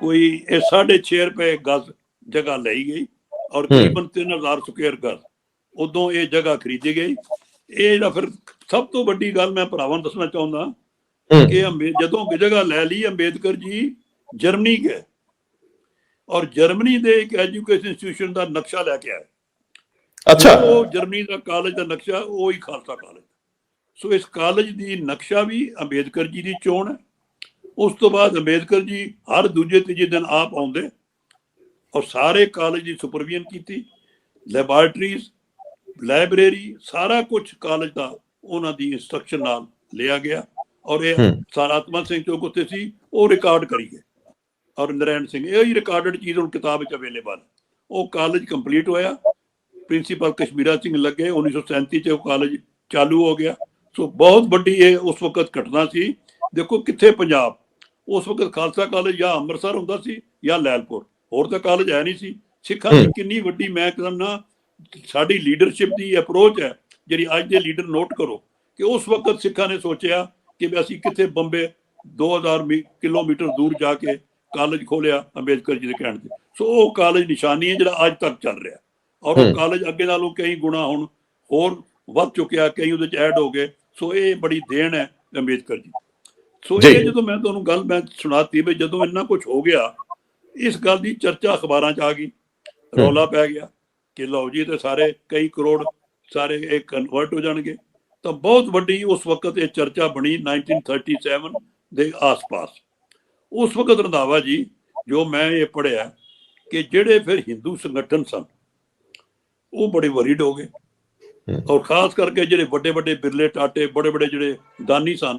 ਕੋਈ ਇਹ 6.5 ਰੁਪਏ ਗਜ਼ ਜਗ੍ਹਾ ਲਈ ਗਈ ਔਰ ਤਕਰੀਬਨ 3000 ਸਕੁਅਰ ਗਜ਼ ਉਦੋਂ ਇਹ ਜਗ੍ਹਾ ਖਰੀਦੀ ਗਈ। ਇਹ ਜਿਹੜਾ ਫਿਰ ਸਭ ਤੋਂ ਵੱਡੀ ਗੱਲ ਮੈਂ ਭਰਾਵਾਂ ਨੂੰ ਦੱਸਣਾ ਚਾਹੁੰਦਾ ਕਿ ਅੰਬੇ ਜਦੋਂ ਜਗ੍ਹਾ ਲੈ ਲਈ ਅੰਬੇਦਕਰ ਜੀ ਜਰਮਨੀ ਗਏ। ਔਰ ਜਰਮਨੀ ਦੇ ਇੱਕ ਐਜੂਕੇਸ਼ਨ ਇੰਸਟੀਟਿਊਸ਼ਨ ਦਾ ਨਕਸ਼ਾ ਲੈ ਕੇ ਆਏ। ਅੱਛਾ। ਉਹ ਜਰਮਨੀ ਦਾ ਕਾਲਜ ਦਾ ਨਕਸ਼ਾ ਉਹ ਹੀ ਖਾਲਸਾ ਕਾਲਜ ਸੋ ਇਸ ਕਾਲਜ ਦੀ ਨਕਸ਼ਾ ਵੀ ਅੰਬੇਦਕਰ ਜੀ ਦੀ ਚੋਣ ਹੈ। ਉਸ ਤੋਂ ਬਾਅਦ ਅੰਬੇਦਕਰ ਜੀ ਹਰ ਦੂਜੇ ਤੀਜੇ ਦਿਨ ਆਪ ਆਉਂਦੇ ਔਰ ਸਾਰੇ ਕਾਲਜ ਦੀ ਸੁਪਰਵੀਜ਼ਨ ਕੀਤੀ ਲੈਬਾਰਟਰੀਜ਼ ਲਾਇਬ੍ਰੇਰੀ ਸਾਰਾ ਕੁਝ ਕਾਲਜ ਦਾ ਉਹਨਾਂ ਦੀ ਇੰਸਟਰਕਸ਼ਨ ਨਾਲ ਲਿਆ ਗਿਆ ਔਰ ਇਹ। ਸਾਰਾਤਮਾ ਸਿੰਘ ਚੌਕ ਉੱਤੇ ਸੀ ਉਹ ਰਿਕਾਰਡ ਕਰੀਏ ਔਰ ਨਰੈਣ ਸਿੰਘ ਇਹ ਹੀ ਰਿਕਾਰਡਡ ਚੀਜ਼ ਹੁਣ ਕਿਤਾਬ ਵਿੱਚ ਅਵੇਲੇਬਲ ਉਹ ਕਾਲਜ ਕੰਪਲੀਟ ਹੋਇਆ ਪ੍ਰਿੰਸੀਪਲ ਕਸ਼ਮੀਰਾ ਸਿੰਘ ਲੱਗੇ 1937 ਚ ਉਹ ਕਾਲਜ ਚਾਲੂ ਹੋ ਗਿਆ। ਸੋ ਬਹੁਤ ਵੱਡੀ ਇਹ ਉਸ ਵਕਤ ਘਟਨਾ ਸੀ। ਦੇਖੋ ਕਿੱਥੇ ਪੰਜਾਬ ਉਸ ਵਕਤ ਖਾਲਸਾ ਕਾਲਜ ਜਾਂ ਅੰਮ੍ਰਿਤਸਰ ਹੁੰਦਾ ਸੀ ਜਾਂ ਲੈਲਪੁਰ। ਹੋਰ ਤਾਂ ਕਾਲਜ ਹੈ ਨਹੀਂ ਸੀ। ਸਿੱਖਾਂ ਦੀ। ਕਿੰਨੀ ਵੱਡੀ ਮੈਂ ਕਹਿੰਦਾ ਸਾਡੀ ਲੀਡਰਸ਼ਿਪ ਦੀ ਅਪਰੋਚ ਹੈ ਜਿਹੜੀ ਅੱਜ ਦੇ ਲੀਡਰ ਨੋਟ ਕਰੋ ਕਿ ਉਸ ਵਕਤ ਸਿੱਖਾਂ ਨੇ ਸੋਚਿਆ ਕਿ ਵੀ ਅਸੀਂ ਕਿੱਥੇ ਬੰਬੇ 2000 ਮੀ- ਕਿਲੋਮੀਟਰ ਦੂਰ ਜਾ ਕੇ ਕਾਲਜ ਖੋਲਿਆ ਅੰਬੇਦਕਰ ਜੀ ਦੇ ਕਹਿਣ ਤੇ। ਸੋ ਉਹ ਕਾਲਜ ਨਿਸ਼ਾਨੀ ਹੈ ਜਿਹੜਾ ਅੱਜ ਤੱਕ ਚੱਲ ਰਿਹਾ। ਔਰ ਉਹ। ਕਾਲਜ ਅੱਗੇ ਨਾਲੋਂ ਕਈ ਗੁਣਾ ਹੁਣ ਹੋਰ ਵੱਧ ਚੁੱਕਿਆ ਕਈ ਉਹਦੇ ਚ ਐਡ ਹੋ ਗਏ। ਸੋ ਇਹ ਬੜੀ ਦੇਣ ਹੈ ਅੰਬੇਦਕਰ ਜੀ ਸੋ। ਇਹ ਜਦੋਂ ਮੈਂ ਤੁਹਾਨੂੰ ਗੱਲ ਮੈਂ ਸੁਣਾਤੀ ਵੀ ਜਦੋਂ ਇੰਨਾ ਕੁਝ ਹੋ ਗਿਆ ਇਸ ਗੱਲ ਦੀ ਚਰਚਾ ਅਖਬਾਰਾਂ 'ਚ ਆ ਗਈ ਰੌਲਾ ਪੈ ਗਿਆ ਕਿ ਲਓ ਜੀ ਤੇ ਸਾਰੇ ਕਈ ਕਰੋੜ ਸਾਰੇ ਇਹ ਕਨਵਰਟ ਹੋ ਜਾਣਗੇ ਤਾਂ ਬਹੁਤ ਵੱਡੀ ਉਸ ਵਕਤ ਇਹ ਚਰਚਾ ਬਣੀ 1937 ਦੇ ਆਸ-ਪਾਸ ਉਸ ਵਕਤ ਰੰਧਾਵਾ ਜੀ ਜੋ ਮੈਂ ਇਹ ਪੜਿਆ ਕਿ ਜਿਹੜੇ ਫਿਰ ਹਿੰਦੂ ਸੰਗਠਨ ਸਨ ਉਹ ਬੜੇ ਵਰੀਡ ਹੋ ਗਏ। ਔਰ ਖਾਸ ਕਰਕੇ ਜਿਹੜੇ ਵੱਡੇ ਵੱਡੇ ਬਿਰਲੇ ਟਾਟੇ ਬੜੇ ਬੜੇ ਜਿਹੜੇ ਦਾਨੀ ਸਨ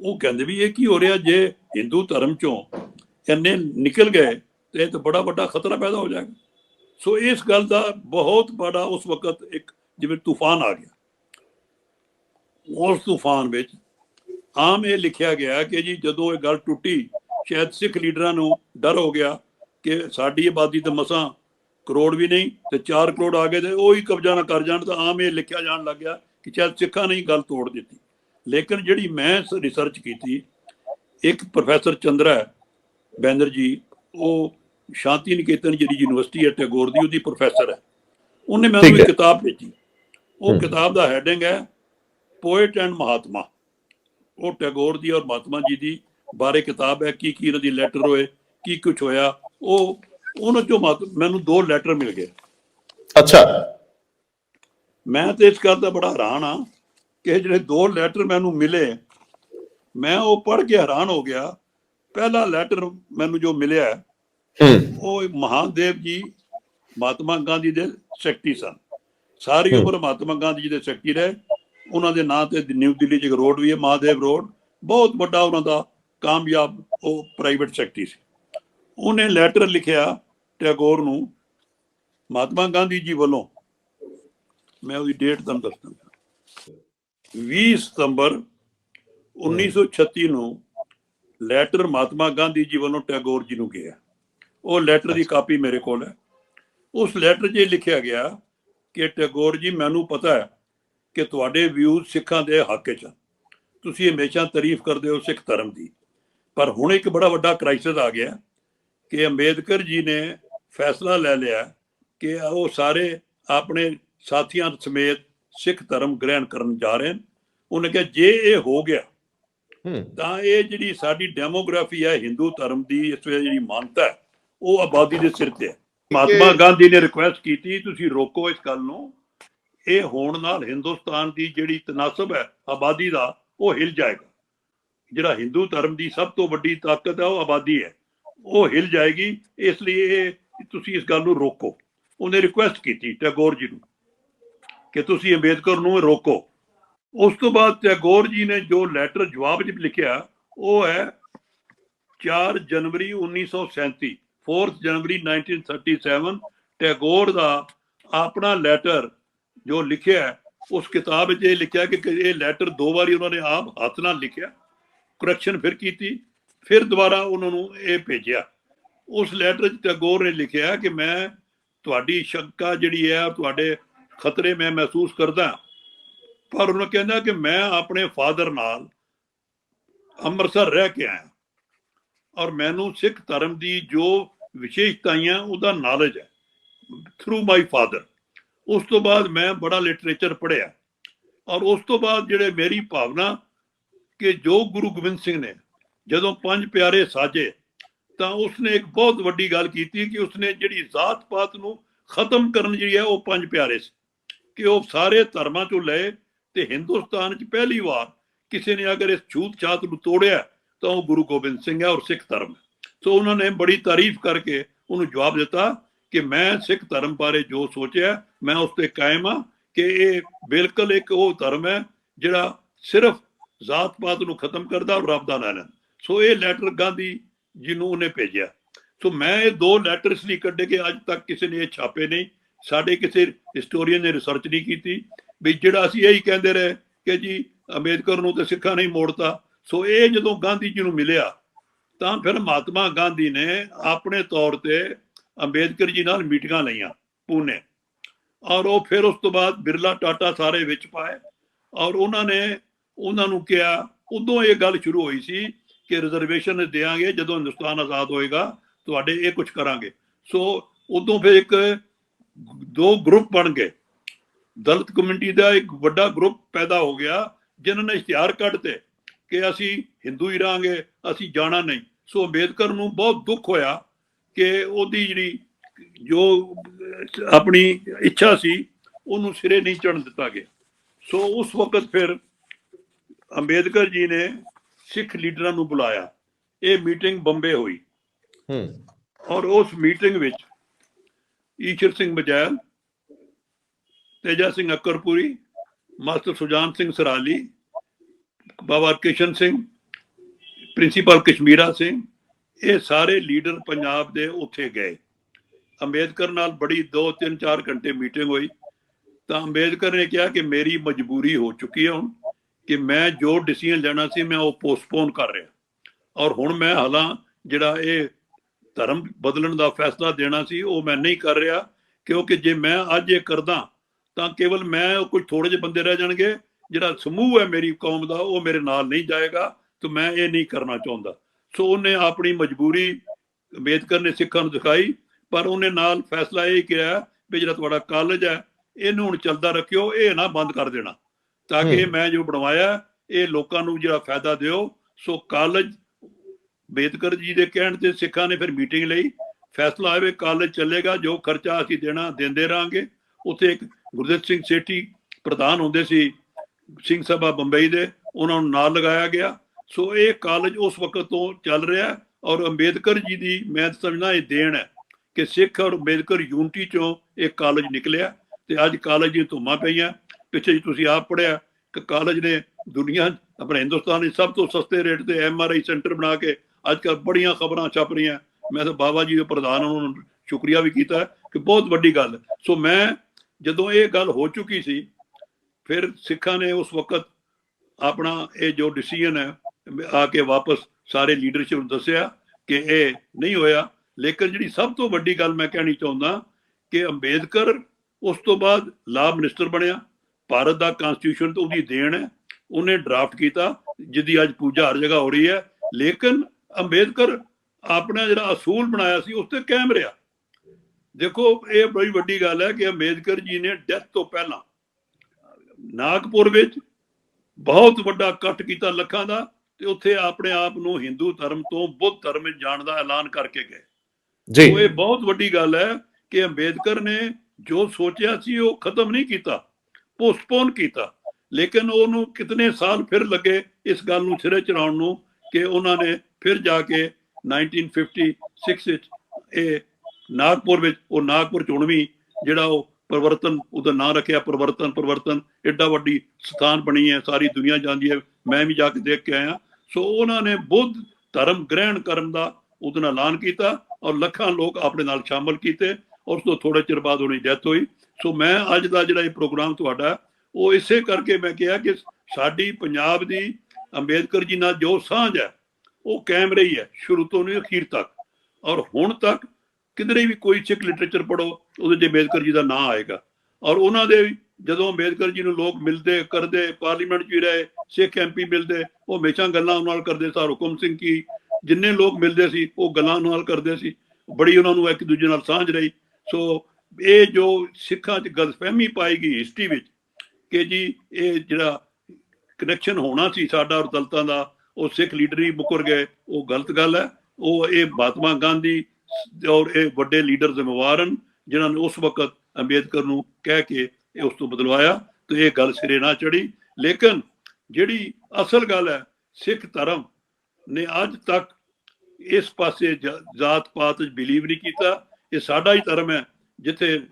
ਉਹ ਕਹਿੰਦੇ ਵੀ ਇਹ ਕੀ ਹੋ ਰਿਹਾ, ਜੇ ਹਿੰਦੂ ਧਰਮ ਚੋਂ ਇੰਨੇ ਨਿਕਲ ਗਏ ਤੇ ਇਹ ਤਾਂ ਬੜਾ ਵੱਡਾ ਖਤਰਾ ਪੈਦਾ ਹੋ ਜਾਏਗਾ। ਸੋ ਇਸ ਗੱਲ ਦਾ ਬਹੁਤ ਬੜਾ ਉਸ ਵਕਤ ਇੱਕ ਜਿਵੇਂ ਤੂਫਾਨ ਆ ਗਿਆ। ਉਸ ਤੂਫਾਨ ਵਿੱਚ ਆਮ ਇਹ ਲਿਖਿਆ ਗਿਆ ਕਿ ਜੀ ਜਦੋਂ ਇਹ ਗੱਲ ਟੁੱਟੀ, ਸ਼ਾਇਦ ਸਿੱਖ ਲੀਡਰਾਂ ਨੂੰ ਡਰ ਹੋ ਗਿਆ ਕਿ ਸਾਡੀ ਆਬਾਦੀ ਤਾਂ ਮਸਾਂ ਕਰੋੜ ਵੀ ਨਹੀਂ ਤੇ 4 ਕਰੋੜ ਆ ਗਏ ਤੇ ਉਹ ਹੀ ਕਬਜ਼ਾ ਨਾ ਕਰ ਜਾਣ ਤਾਂ ਆਮ ਇਹ ਲਿਖਿਆ ਜਾਣ ਲੱਗ ਗਿਆ ਕਿ ਸ਼ਾਇਦ ਸਿੱਖਾਂ ਨੇ ਹੀ ਗੱਲ ਤੋੜ ਦਿੱਤੀ। ਲੇਕਿਨ ਜਿਹੜੀ ਮੈਂ ਰਿਸਰਚ ਕੀਤੀ ਇੱਕ ਪ੍ਰੋਫੈਸਰ ਚੰਦਰਾ ਬੈਨਰ ਜੀ ਉਹ ਸ਼ਾਂਤੀ ਨਿਕੇਤਨ ਜਿਹੜੀ ਯੂਨੀਵਰਸਿਟੀ ਹੈ ਟੈਗੋਰ ਦੀ ਉਹਦੀ ਪ੍ਰੋਫੈਸਰ ਹੈ। ਉਹਨੇ ਮੈਨੂੰ ਇੱਕ। ਕਿਤਾਬ ਭੇਜੀ। ਉਹ। ਕਿਤਾਬ ਦਾ ਹੈਡਿੰਗ ਹੈ ਪੋਇਟ ਐਂਡ ਮਹਾਤਮਾ ਉਹ ਟੈਗੋਰ ਦੀ ਔਰ ਮਹਾਤਮਾ ਜੀ ਦੀ ਬਾਰੇ ਕਿਤਾਬ ਹੈ ਕੀ ਕੀ ਇਹਨਾਂ ਦੀ ਲੈਟਰ ਹੋਏ ਕੀ ਕੁਝ ਹੋਇਆ। ਉਹ ਉਹਨਾਂ ਚੋਂ ਮੈਨੂੰ ਦੋ ਲੈਟਰ ਮਿਲ ਗਏ। ਅੱਛਾ। ਮੈਂ ਤੇ ਇਸ ਗੱਲ ਦਾ ਬੜਾ ਹੈਰਾਨ ਆ ਕਿ ਜਿਹੜੇ ਦੋ ਲੈਟਰ ਮੈਨੂੰ ਮਿਲੇ ਮੈਂ ਉਹ ਪੜ੍ਹ ਕੇ ਹੈਰਾਨ ਹੋ ਗਿਆ। ਪਹਿਲਾ ਲੈਟਰ ਮੈਨੂੰ ਜੋ ਮਿਲਿਆ ਹੂੰ। ਉਹ ਮਹਾਦੇਵ ਜੀ ਮਹਾਤਮਾ ਗਾਂਧੀ ਦੇ ਸੈਕਟਰੀ ਸਨ। ਸਾਰੀ। ਉਮਰ ਮਹਾਤਮਾ ਗਾਂਧੀ ਜੀ ਦੇ ਸੈਕਟਰੀ ਰਹੇ। ਉਹਨਾਂ ਦੇ ਨਾਂ ਤੇ ਨਿਊ ਦਿੱਲੀ 'ਚ ਇੱਕ ਰੋਡ ਵੀ ਹੈ ਮਹਾਦੇਵ ਰੋਡ ਬਹੁਤ ਵੱਡਾ ਉਹਨਾਂ ਦਾ ਕਾਮਯਾਬ ਉਹ ਪ੍ਰਾਈਵੇਟ ਸੈਕਟਰੀ ਸੀ। ਉਹਨੇ ਲੈਟਰ ਲਿਖਿਆ ਟੈਗੋਰ ਨੂੰ ਮਹਾਤਮਾ ਗਾਂਧੀ ਜੀ ਵੱਲੋਂ। ਮੈਂ ਉਹਦੀ ਡੇਟ ਤੁਹਾਨੂੰ ਦੱਸਦਾ। 20 ਸਤੰਬਰ 1936 ਨੂੰ ਲੈਟਰ ਮਹਾਤਮਾ ਗਾਂਧੀ ਜੀ ਵੱਲੋਂ ਟੈਗੋਰ ਜੀ ਨੂੰ ਗਿਆ। ਉਹ ਲੈਟਰ ਦੀ ਕਾਪੀ ਮੇਰੇ ਕੋਲ ਹੈ। ਉਸ ਲੈਟਰ 'ਚ ਇਹ ਲਿਖਿਆ ਗਿਆ ਕਿ ਟੈਗੋਰ ਜੀ, ਮੈਨੂੰ ਪਤਾ ਹੈ ਕਿ ਤੁਹਾਡੇ ਵਿਊਜ਼ ਸਿੱਖਾਂ ਦੇ ਹੱਕ 'ਚ ਹਨ। ਤੁਸੀਂ ਹਮੇਸ਼ਾ ਤਾਰੀਫ ਕਰਦੇ ਹੋ ਸਿੱਖ ਧਰਮ ਦੀ। ਪਰ ਹੁਣ ਇੱਕ ਬੜਾ ਵੱਡਾ ਕ੍ਰਾਈਸਿਸ ਆ ਗਿਆ ਕਿ ਅੰਬੇਦਕਰ ਜੀ ਨੇ ਫੈਸਲਾ ਲੈ ਲਿਆ ਕਿ ਉਹ ਸਾਰੇ ਆਪਣੇ ਸਾਥੀਆਂ ਸਮੇਤ ਸਿੱਖ ਧਰਮ ਗ੍ਰਹਿਣ ਕਰਨ ਜਾ ਰਹੇ ਹਨ। ਉਹਨੇ ਕਿਹਾ ਜੇ ਇਹ ਹੋ ਗਿਆ ਹੂੰ। ਤਾਂ ਇਹ ਜਿਹੜੀ ਸਾਡੀ ਡੈਮੋਗ੍ਰਾਫੀ ਹੈ ਹਿੰਦੂ ਧਰਮ ਦੀ ਇਸ ਵੇਲੇ ਜਿਹੜੀ ਮਾਨਤਾ ਹੈ ਉਹ ਆਬਾਦੀ ਦੇ ਸਿਰ ਤੇ ਹੈ। ਮਹਾਤਮਾ ਗਾਂਧੀ ਨੇ ਰਿਕੁਐਸਟ ਕੀਤੀ ਤੁਸੀਂ ਰੋਕੋ ਇਸ ਗੱਲ ਨੂੰ। ਇਹ ਹੋਣ ਨਾਲ ਹਿੰਦੁਸਤਾਨ ਦੀ ਜਿਹੜੀ ਤਨਾਸਬ ਹੈ ਆਬਾਦੀ ਦਾ ਉਹ ਹਿਲ ਜਾਏਗਾ। ਜਿਹੜਾ ਹਿੰਦੂ ਧਰਮ ਦੀ ਸਭ ਤੋਂ ਵੱਡੀ ਤਾਕਤ ਹੈ ਉਹ ਆਬਾਦੀ ਹੈ। ਉਹ ਹਿਲ ਜਾਏਗੀ ਇਸ ਲਈ ਇਹ ਤੁਸੀਂ ਇਸ ਗੱਲ ਨੂੰ ਰੋਕੋ। ਉਹਨੇ ਰਿਕੁਐਸਟ ਕੀਤੀ ਟੈਗੋਰ ਜੀ ਨੂੰ। ਕਿ ਤੁਸੀਂ ਅੰਬੇਦਕਰ ਨੂੰ ਰੋਕੋ। ਉਸ ਤੋਂ ਬਾਅਦ ਟੈਗੋਰ ਜੀ ਨੇ ਜੋ ਲੈਟਰ ਜਵਾਬ ਵਿੱਚ ਲਿਖਿਆ, ਉਹ ਹੈ 4 ਜਨਵਰੀ 1937 4 ਜਨਵਰੀ 1937 ਟੈਗੋਰ ਦਾ ਆਪਣਾ ਲੈਟਰ ਜੋ ਲਿਖਿਆ ਉਸ ਕਿਤਾਬ ਵਿੱਚ ਇਹ ਲਿਖਿਆ ਕਿ ਕਿ ਇਹ ਲੈਟਰ ਦੋ ਵਾਰੀ ਉਹਨਾਂ ਨੇ ਆਪ ਹੱਥ ਨਾਲ ਲਿਖਿਆ ਕਰੈਕਸ਼ਨ ਫਿਰ ਕੀਤੀ, ਫਿਰ ਦੁਬਾਰਾ ਉਹਨਾਂ ਨੂੰ ਇਹ ਭੇਜਿਆ। ਉਸ ਲੈਟਰ 'ਚ ਟੈਗੋਰ ਨੇ ਲਿਖਿਆ ਕਿ ਮੈਂ ਤੁਹਾਡੀ ਸ਼ੰਕਾ ਜਿਹੜੀ ਹੈ, ਤੁਹਾਡੇ ਖਤਰੇ ਮੈਂ ਮਹਿਸੂਸ ਕਰਦਾ ਪਰ ਉਹਨਾਂ ਕਹਿੰਦਾ ਕਿ ਮੈਂ ਆਪਣੇ ਫਾਦਰ ਨਾਲ ਅੰਮ੍ਰਿਤਸਰ ਰਹਿ ਕੇ ਆਇਆ। ਔਰ ਮੈਨੂੰ ਸਿੱਖ ਧਰਮ ਦੀ ਜੋ ਵਿਸ਼ੇਸ਼ਤਾਈਆਂ, ਉਹਦਾ ਨੌਲੇਜ ਹੈ। ਥਰੂ ਮਾਈ ਫਾਦਰ ਉਸ ਤੋਂ ਬਾਅਦ ਮੈਂ ਬੜਾ ਲਿਟਰੇਚਰ ਪੜ੍ਹਿਆ। ਔਰ ਉਸ ਤੋਂ ਬਾਅਦ ਜਿਹੜੇ ਮੇਰੀ ਭਾਵਨਾ ਕਿ ਜੋ ਗੁਰੂ ਗੋਬਿੰਦ ਸਿੰਘ ਨੇ ਜਦੋਂ ਪੰਜ ਪਿਆਰੇ ਸਾਜੇ, ਤਾਂ ਉਸਨੇ ਇੱਕ ਬਹੁਤ ਵੱਡੀ ਗੱਲ ਕੀਤੀ ਕਿ ਉਸਨੇ ਜਿਹੜੀ ਜ਼ਾਤ ਪਾਤ ਨੂੰ ਖਤਮ ਕਰਨ ਜਿਹੜੀ ਹੈ, ਉਹ ਪੰਜ ਪਿਆਰੇ ਸੀ। ਕਿ ਉਹ ਸਾਰੇ ਧਰਮਾਂ ਚੋਂ ਲਏ ਤੇ ਹਿੰਦੁਸਤਾਨ 'ਚ ਪਹਿਲੀ ਵਾਰ ਕਿਸੇ ਨੇ ਅਗਰ ਇਸ ਛੂਤ ਛਾਤ ਨੂੰ ਤੋੜਿਆ, ਤਾਂ ਉਹ ਗੁਰੂ ਗੋਬਿੰਦ ਸਿੰਘ ਹੈ ਔਰ ਸਿੱਖ ਧਰਮ ਹੈ। ਸੋ ਉਹਨਾਂ ਨੇ ਬੜੀ ਤਾਰੀਫ ਕਰਕੇ ਉਹਨੂੰ ਜਵਾਬ ਦਿੱਤਾ ਕਿ ਮੈਂ ਸਿੱਖ ਧਰਮ ਬਾਰੇ ਜੋ ਸੋਚਿਆ, ਮੈਂ ਉਸ ਤੇ ਕਾਇਮ ਹਾਂ ਕਿ ਇਹ ਬਿਲਕੁਲ ਇੱਕ ਉਹ ਧਰਮ ਹੈ ਜਿਹੜਾ ਸਿਰਫ ਜ਼ਾਤ ਪਾਤ ਨੂੰ ਖਤਮ ਕਰਦਾ ਔਰ ਰੱਬ ਦਾ ਨਾਂ ਲੈਂਦਾ। ਸੋ ਇਹ ਲੈਟਰ ਗਾਂਧੀ ਜੀ ਨੂੰ ਉਹਨੇ ਭੇਜਿਆ। ਸੋ ਮੈਂ ਇਹ ਦੋ ਲੈਟਰ ਇਸ ਲਈ ਕੱਢੇ ਕਿ ਅੱਜ ਤੱਕ ਕਿਸੇ ਨੇ ਇਹ ਛਾਪੇ ਨਹੀਂ। ਸਾਡੇ ਕਿਸੇ ਹਿਸਟੋਰੀਅਨ ਨੇ ਰਿਸਰਚ ਨਹੀਂ ਕੀਤੀ ਵੀ ਜਿਹੜਾ ਅਸੀਂ ਇਹੀ ਕਹਿੰਦੇ ਰਹੇ ਕਿ ਜੀ ਅੰਬੇਦਕਰ ਨੂੰ ਤੇ ਸਿੱਖਾਂ ਨੇ ਮੋੜਤਾ। ਸੋ ਇਹ ਜਦੋਂ ਗਾਂਧੀ ਜੀ ਨੂੰ ਮਿਲਿਆ, ਤਾਂ ਫਿਰ ਮਹਾਤਮਾ ਗਾਂਧੀ ਨੇ ਆਪਣੇ ਤੌਰ ਤੇ ਅੰਬੇਦਕਰ ਜੀ ਨਾਲ ਮੀਟਿੰਗਾਂ ਲਈਆਂ ਪੂਨੇ। ਔਰ ਉਹ ਫਿਰ ਉਸ ਤੋਂ ਬਾਅਦ ਬਿਰਲਾ ਟਾਟਾ ਸਾਰੇ ਵਿੱਚ ਪਾਏ। ਔਰ ਉਹਨਾਂ ਨੇ ਉਹਨਾਂ ਨੂੰ ਕਿਹਾ, ਉਦੋਂ ਇਹ ਗੱਲ ਸ਼ੁਰੂ ਹੋਈ ਸੀ ਕਿ ਰਿਜ਼ਰਵੇਸ਼ਨ ਦੇਾਂਗੇ ਜਦੋਂ ਹਿੰਦੁਸਤਾਨ ਆਜ਼ਾਦ ਹੋਏਗਾ, ਤੁਹਾਡੇ ਇਹ ਕੁਝ ਕਰਾਂਗੇ। ਸੋ ਉਦੋਂ ਫਿਰ ਇੱਕ ਦੋ ਗਰੁੱਪ ਬਣ ਗਏ। ਦਲਿਤ ਕਮਿਊਨਿਟੀ ਦਾ ਇੱਕ ਵੱਡਾ ਗਰੁੱਪ ਪੈਦਾ ਹੋ ਗਿਆ ਜਿਨ੍ਹਾਂ ਨੇ ਇਸ਼ਤਿਹਾਰ ਕੱਢਤੇ ਕਿ ਅਸੀਂ ਹਿੰਦੂ ਹੀ ਰਹਾਂਗੇ ਅਸੀਂ ਜਾਣਾ ਨਹੀਂ। ਸੋ ਅੰਬੇਦਕਰ ਨੂੰ ਬਹੁਤ ਦੁੱਖ ਹੋਇਆ ਕਿ ਉਹਦੀ ਜਿਹੜੀ ਜੋ ਆਪਣੀ ਇੱਛਾ ਸੀ ਉਹਨੂੰ ਸਿਰੇ ਨਹੀਂ ਚੜਨ ਦਿੱਤਾ ਗਿਆ। ਸੋ ਉਸ ਵਕਤ ਫਿਰ ਅੰਬੇਦਕਰ ਜੀ ਨੇ ਸਿੱਖ ਲੀਡਰਾਂ ਨੂੰ ਬੁਲਾਇਆ। ਇਹ ਮੀਟਿੰਗ ਬੰਬੇ ਹੋਈ। ਹੂੰ। ਔਰ ਉਸ ਮੀਟਿੰਗ ਵਿੱਚ ਈਸ਼ਰ ਸਿੰਘ ਮਜੈਲ, ਤੇਜਾ ਸਿੰਘ ਅਕਰਪੁਰੀ, ਮਾਸਟਰ ਸੁਜਾਨ ਸਿੰਘ ਸਰਾਲੀ, ਬਾਬਾ ਕਿਸ਼ਨ ਸਿੰਘ, ਪ੍ਰਿੰਸੀਪਲ ਕਸ਼ਮੀਰਾ ਸਿੰਘ, ਇਹ ਸਾਰੇ ਲੀਡਰ ਪੰਜਾਬ ਦੇ ਉੱਥੇ ਗਏ। ਅੰਬੇਦਕਰ ਨਾਲ ਬੜੀ 2 3 4 ਘੰਟੇ ਮੀਟਿੰਗ ਹੋਈ। ਤਾਂ ਅੰਬੇਦਕਰ ਨੇ ਕਿਹਾ ਕਿ ਮੇਰੀ ਮਜਬੂਰੀ ਹੋ ਚੁੱਕੀ ਹੈ ਹੁਣ ਕਿ ਮੈਂ ਜੋ ਡਿਸੀਜਨ ਲੈਣਾ ਸੀ ਮੈਂ ਉਹ ਪੋਸਟਪੋਨ ਕਰ ਰਿਹਾ। ਔਰ ਹੁਣ ਮੈਂ ਹਾਲਾਂ ਜਿਹੜਾ ਇਹ ਧਰਮ ਬਦਲਣ ਦਾ ਫੈਸਲਾ ਦੇਣਾ ਸੀ ਉਹ ਮੈਂ ਨਹੀਂ ਕਰ ਰਿਹਾ ਕਿਉਂਕਿ ਜੇ ਮੈਂ ਅੱਜ ਇਹ ਕਰਦਾ ਤਾਂ ਕੇਵਲ ਮੈਂ ਕੁਝ ਥੋੜੇ ਜਿਹੇ ਬੰਦੇ ਰਹਿ ਜਾਣਗੇ ਜਿਹੜਾ ਸਮੂਹ ਹੈ ਮੇਰੀ ਕੌਮ ਦਾ ਉਹ ਮੇਰੇ ਨਾਲ ਨਹੀਂ ਜਾਏਗਾ ਤੇ ਮੈਂ ਇਹ ਨਹੀਂ ਕਰਨਾ ਚਾਹੁੰਦਾ ਸੋ ਉਹਨੇ ਆਪਣੀ ਮਜਬੂਰੀ ਅੰਬੇਦਕਰ ਨੇ ਸਿੱਖਾਂ ਨੂੰ ਦਿਖਾਈ ਪਰ ਉਹਨੇ ਨਾਲ ਫੈਸਲਾ ਇਹ ਕਿਹਾ ਵੀ ਜਿਹੜਾ ਤੁਹਾਡਾ ਕਾਲਜ ਹੈ ਇਹਨੂੰ ਹੁਣ ਚੱਲਦਾ ਰੱਖਿਓ ਇਹ ਨਾ ਬੰਦ ਕਰ ਦੇਣਾ ਤਾਂ ਕਿ। ਮੈਂ ਜੋ ਬਣਵਾਇਆ ਇਹ ਲੋਕਾਂ ਨੂੰ ਜਿਹੜਾ ਫਾਇਦਾ ਦਿਓ ਸੋ ਕਾਲਜ ਅੰਬੇਦਕਰ ਜੀ ਦੇ ਕਹਿਣ ਤੇ ਸਿੱਖਾਂ ਨੇ ਫਿਰ ਮੀਟਿੰਗ ਲਈ। ਫੈਸਲਾ ਆਇਆ ਕਾਲਜ ਚੱਲੇਗਾ, ਜੋ ਖਰਚਾ ਅਸੀਂ ਦੇਣਾ, ਦਿੰਦੇ ਰਾਂਗੇ ਉੱਥੇ ਇੱਕ ਗੁਰਦੇਵ ਸਿੰਘ ਸੇਠੀ ਪ੍ਰਧਾਨ ਹੁੰਦੇ ਸੀ, ਸਿੰਘ ਸਭਾ ਬੰਬਈ ਦੇ, ਉਹਨਾਂ ਨੂੰ ਨਾਲ ਲਗਾਇਆ ਗਿਆ। ਸੋ ਇਹ ਕਾਲਜ ਉਸ ਵਕਤ ਤੋਂ ਚੱਲ ਰਿਹਾ ਔਰ ਅੰਬੇਦਕਰ ਜੀ ਦੀ ਮੈਂ ਸਮਝਦਾ ਇਹ ਦੇਣ ਹੈ ਕਿ ਸਿੱਖ ਔਰ ਅੰਬੇਦਕਰ ਯੂਨਿਟੀ ਚੋਂ ਇਹ ਕਾਲਜ ਨਿਕਲਿਆ ਤੇ ਅੱਜ ਕਾਲਜ ਦੀਆਂ ਧੁੰਮਾਂ ਪਈਆਂ। ਪਿੱਛੇ ਜੀ ਤੁਸੀਂ ਆਪ ਪੜਿਆ ਕਿ ਕਾਲਜ ਨੇ ਦੁਨੀਆ ਆਪਣੇ ਹਿੰਦੁਸਤਾਨ ਵਿੱਚ ਸਭ ਤੋਂ ਸਸਤੇ ਰੇਟ ਤੇ ਐਮਆਰਆਈ ਸੈਂਟਰ ਬਣਾ ਕੇ ਅੱਜ ਕੱਲ੍ਹ ਬੜੀਆਂ ਖਬਰਾਂ ਛਪ ਰਹੀਆਂ। ਮੈਂ ਤਾਂ ਬਾਬਾ ਜੀ ਦੇ ਪ੍ਰਧਾਨ ਉਹਨਾਂ ਨੂੰ ਸ਼ੁਕਰੀਆ ਵੀ ਕੀਤਾ ਕਿ ਬਹੁਤ ਵੱਡੀ ਗੱਲ। ਸੋ ਮੈਂ ਜਦੋਂ ਇਹ ਗੱਲ ਹੋ ਚੁੱਕੀ ਸੀ, ਫਿਰ ਸਿੱਖਾਂ ਨੇ ਉਸ ਵਕਤ ਆਪਣਾ ਇਹ ਜੋ ਡਿਸੀਜਨ ਹੈ, ਆ ਕੇ ਵਾਪਸ ਸਾਰੇ ਲੀਡਰਸ਼ਿਪ ਨੂੰ ਦੱਸਿਆ ਕਿ ਇਹ ਨਹੀਂ ਹੋਇਆ। ਲੇਕਿਨ ਜਿਹੜੀ ਸਭ ਤੋਂ ਵੱਡੀ ਗੱਲ ਮੈਂ ਕਹਿਣੀ ਚਾਹੁੰਦਾ ਕਿ ਅੰਬੇਦਕਰ ਉਸ ਤੋਂ ਬਾਅਦ ਲਾ ਮਿਨਿਸਟਰ ਬਣਿਆ। ਭਾਰਤ ਦਾ ਕਨਸਟੀਟਿਊਸ਼ਨ ਤਾਂ ਉਹਦੀ ਦੇਣ ਹੈ। ਉਹਨੇ ਡਰਾਫਟ ਕੀਤਾ, ਜਿਹਦੀ ਅੱਜ ਪੂਜਾ ਹਰ ਜਗ੍ਹਾ ਹੋ ਰਹੀ ਹੈ। ਲੇਕਿਨ ਅੰਬੇਦਕਰ ਆਪਣਾ ਜਿਹੜਾ ਅਸੂਲ ਬਣਾਇਆ ਸੀ ਉਸ ਤੇ ਕਾਇਮ ਰਿਹਾ। ਦੇਖੋ ਇਹ ਬੜੀ ਵੱਡੀ ਗੱਲ ਹੈ ਕਿ ਅੰਬੇਦਕਰ ਜੀ ਨੇ ਡੈਥ ਤੋਂ ਪਹਿਲਾਂ ਨਾਗਪੁਰ ਵਿੱਚ ਬਹੁਤ ਵੱਡਾ ਇਕੱਠ ਕੀਤਾ ਲੱਖਾਂ ਦਾ ਤੇ ਉੱਥੇ ਆਪਣੇ ਆਪ ਨੂੰ ਹਿੰਦੂ ਧਰਮ ਤੋਂ ਬੁੱਧ ਧਰਮ ਵਿੱਚ ਜਾਣ ਦਾ ਐਲਾਨ ਕਰਕੇ ਗਏ। ਜੀ। ਉਹ ਇਹ ਬਹੁਤ ਵੱਡੀ ਗੱਲ ਹੈ ਕਿ ਅੰਬੇਦਕਰ ਨੇ ਜੋ ਸੋਚਿਆ ਸੀ ਉਹ ਖਤਮ ਨਹੀਂ ਕੀਤਾ ਪੋਸਟਪੋਨ ਕੀਤਾ। ਲੇਕਿਨ ਉਹਨੂੰ ਕਿਤਨੇ ਸਾਲ ਫਿਰ ਲੱਗੇ ਇਸ ਗੱਲ ਨੂੰ ਸਿਰੇ ਚੜਾਉਣ ਨੂੰ ਕਿ ਉਹਨਾਂ ਨੇ ਫਿਰ ਜਾ ਕੇ 1956 ਵਿੱਚ ਇਹ ਨਾਗਪੁਰ ਵਿੱਚ, ਉਹ ਨਾਗਪੁਰ ਚੁਣਵੀਂ ਜਿਹੜਾ ਉਹ ਪਰਿਵਰਤਨ, ਉਹਦਾ ਨਾਂ ਰੱਖਿਆ, ਪਰਿਵਰਤਨ ਪਰਿਵਰਤਨ ਐਡਾ ਵੱਡੀ ਸਥਾਨ ਬਣੀ ਹੈ, ਸਾਰੀ ਦੁਨੀਆ ਜਾਂਦੀ ਹੈ, ਮੈਂ ਵੀ ਜਾ ਕੇ ਦੇਖ ਕੇ ਆਇਆ। ਸੋ ਉਹਨਾਂ ਨੇ ਬੁੱਧ ਧਰਮ ਗ੍ਰਹਿਣ ਕਰਨ ਦਾ ਉਹਦੇ ਨਾਲ ਐਲਾਨ ਕੀਤਾ ਔਰ ਲੱਖਾਂ ਲੋਕ ਆਪਣੇ ਨਾਲ ਸ਼ਾਮਲ ਕੀਤੇ ਉਸ ਤੋਂ ਥੋੜੇ ਚਿਰ ਬਾਅਦ ਉਹਦੀ ਡੈਥ ਹੋਈ। ਸੋ ਮੈਂ ਅੱਜ ਦਾ ਜਿਹੜਾ ਇਹ ਪ੍ਰੋਗਰਾਮ ਤੁਹਾਡਾ, ਉਹ ਇਸੇ ਕਰਕੇ ਮੈਂ ਕਿਹਾ ਕਿ ਸਾਡੀ ਪੰਜਾਬ ਦੀ ਅੰਬੇਦਕਰ ਜੀ ਨਾਲ ਜੋ ਸਾਂਝ ਹੈ, ਉਹ ਕਾਇਮ ਰਹੀ ਹੈ, ਸ਼ੁਰੂ ਤੋਂ ਨਹੀਂ, ਅਖੀਰ ਤੱਕ। ਔਰ ਹੁਣ ਤੱਕ ਕਿਧਰੇ ਵੀ ਕੋਈ ਸਿੱਖ ਲਿਟਰੇਚਰ ਪੜੋ ਉਹਦੇ 'ਚ ਅੰਬੇਦਕਰ ਜੀ ਦਾ ਨਾਂ ਆਏਗਾ। ਔਰ ਉਹਨਾਂ ਦੇ ਜਦੋਂ ਅੰਬੇਦਕਰ ਜੀ ਨੂੰ ਲੋਕ ਮਿਲਦੇ, ਕਰਦੇ, ਪਾਰਲੀਮੈਂਟ 'ਚ ਵੀ ਰਹੇ, ਸਿੱਖ ਐਮਪੀ ਮਿਲਦੇ, ਉਹ ਹਮੇਸ਼ਾ ਗੱਲਾਂ ਉਹਨਾਂ ਨਾਲ ਕਰਦੇ ਸਰ ਹੁਕਮ ਸਿੰਘ ਕੀ, ਜਿੰਨੇ ਲੋਕ ਮਿਲਦੇ ਸੀ, ਉਹ ਗੱਲਾਂ ਨਾਲ ਕਰਦੇ ਸੀ। ਬੜੀ ਉਹਨਾਂ ਨੂੰ ਇੱਕ ਦੂਜੇ ਨਾਲ ਸਾਂਝ ਰਹੀ। ਸੋ ਇਹ ਜੋ ਸਿੱਖਾਂ 'ਚ ਗਲਤਫਹਿਮੀ ਪਾਈ ਗਈ ਹਿਸਟਰੀ ਵਿੱਚ, ਕਿ ਜੀ ਇਹ ਜਿਹੜਾ ਕਨੈਕਸ਼ਨ ਹੋਣਾ ਸੀ ਸਾਡਾ ਔਰ ਦਲਤਾਂ ਦਾ, ਉਹ ਸਿੱਖ ਲੀਡਰ ਹੀ ਮੁਕਰ ਗਏ, ਉਹ ਗਲਤ ਗੱਲ ਹੈ। ਉਹ ਇਹ ਮਹਾਤਮਾ ਗਾਂਧੀ ਔਰ ਇਹ ਵੱਡੇ ਲੀਡਰ ਜ਼ਿੰਮੇਵਾਰ ਹਨ, ਜਿਨ੍ਹਾਂ ਨੇ ਉਸ ਵਕਤ ਅੰਬੇਦਕਰ ਨੂੰ ਕਹਿ ਕੇ ਇਹ ਉਸ ਤੋਂ ਬਦਲਵਾਇਆ ਤੇ ਇਹ ਗੱਲ ਸਿਰੇ ਨਾ ਚੜੀ ਲੇਕਿਨ ਜਿਹੜੀ ਅਸਲ ਗੱਲ ਹੈ, ਸਿੱਖ ਧਰਮ ਨੇ ਅੱਜ ਤੱਕ ਇਸ ਪਾਸੇ ਜ- ਜਾਤ ਪਾਤ ਵਿੱਚ ਬਿਲੀਵ ਨਹੀਂ ਕੀਤਾ। ਇਹ ਸਾਡਾ ਹੀ ਧਰਮ ਹੈ, ਜਿੱਥੇ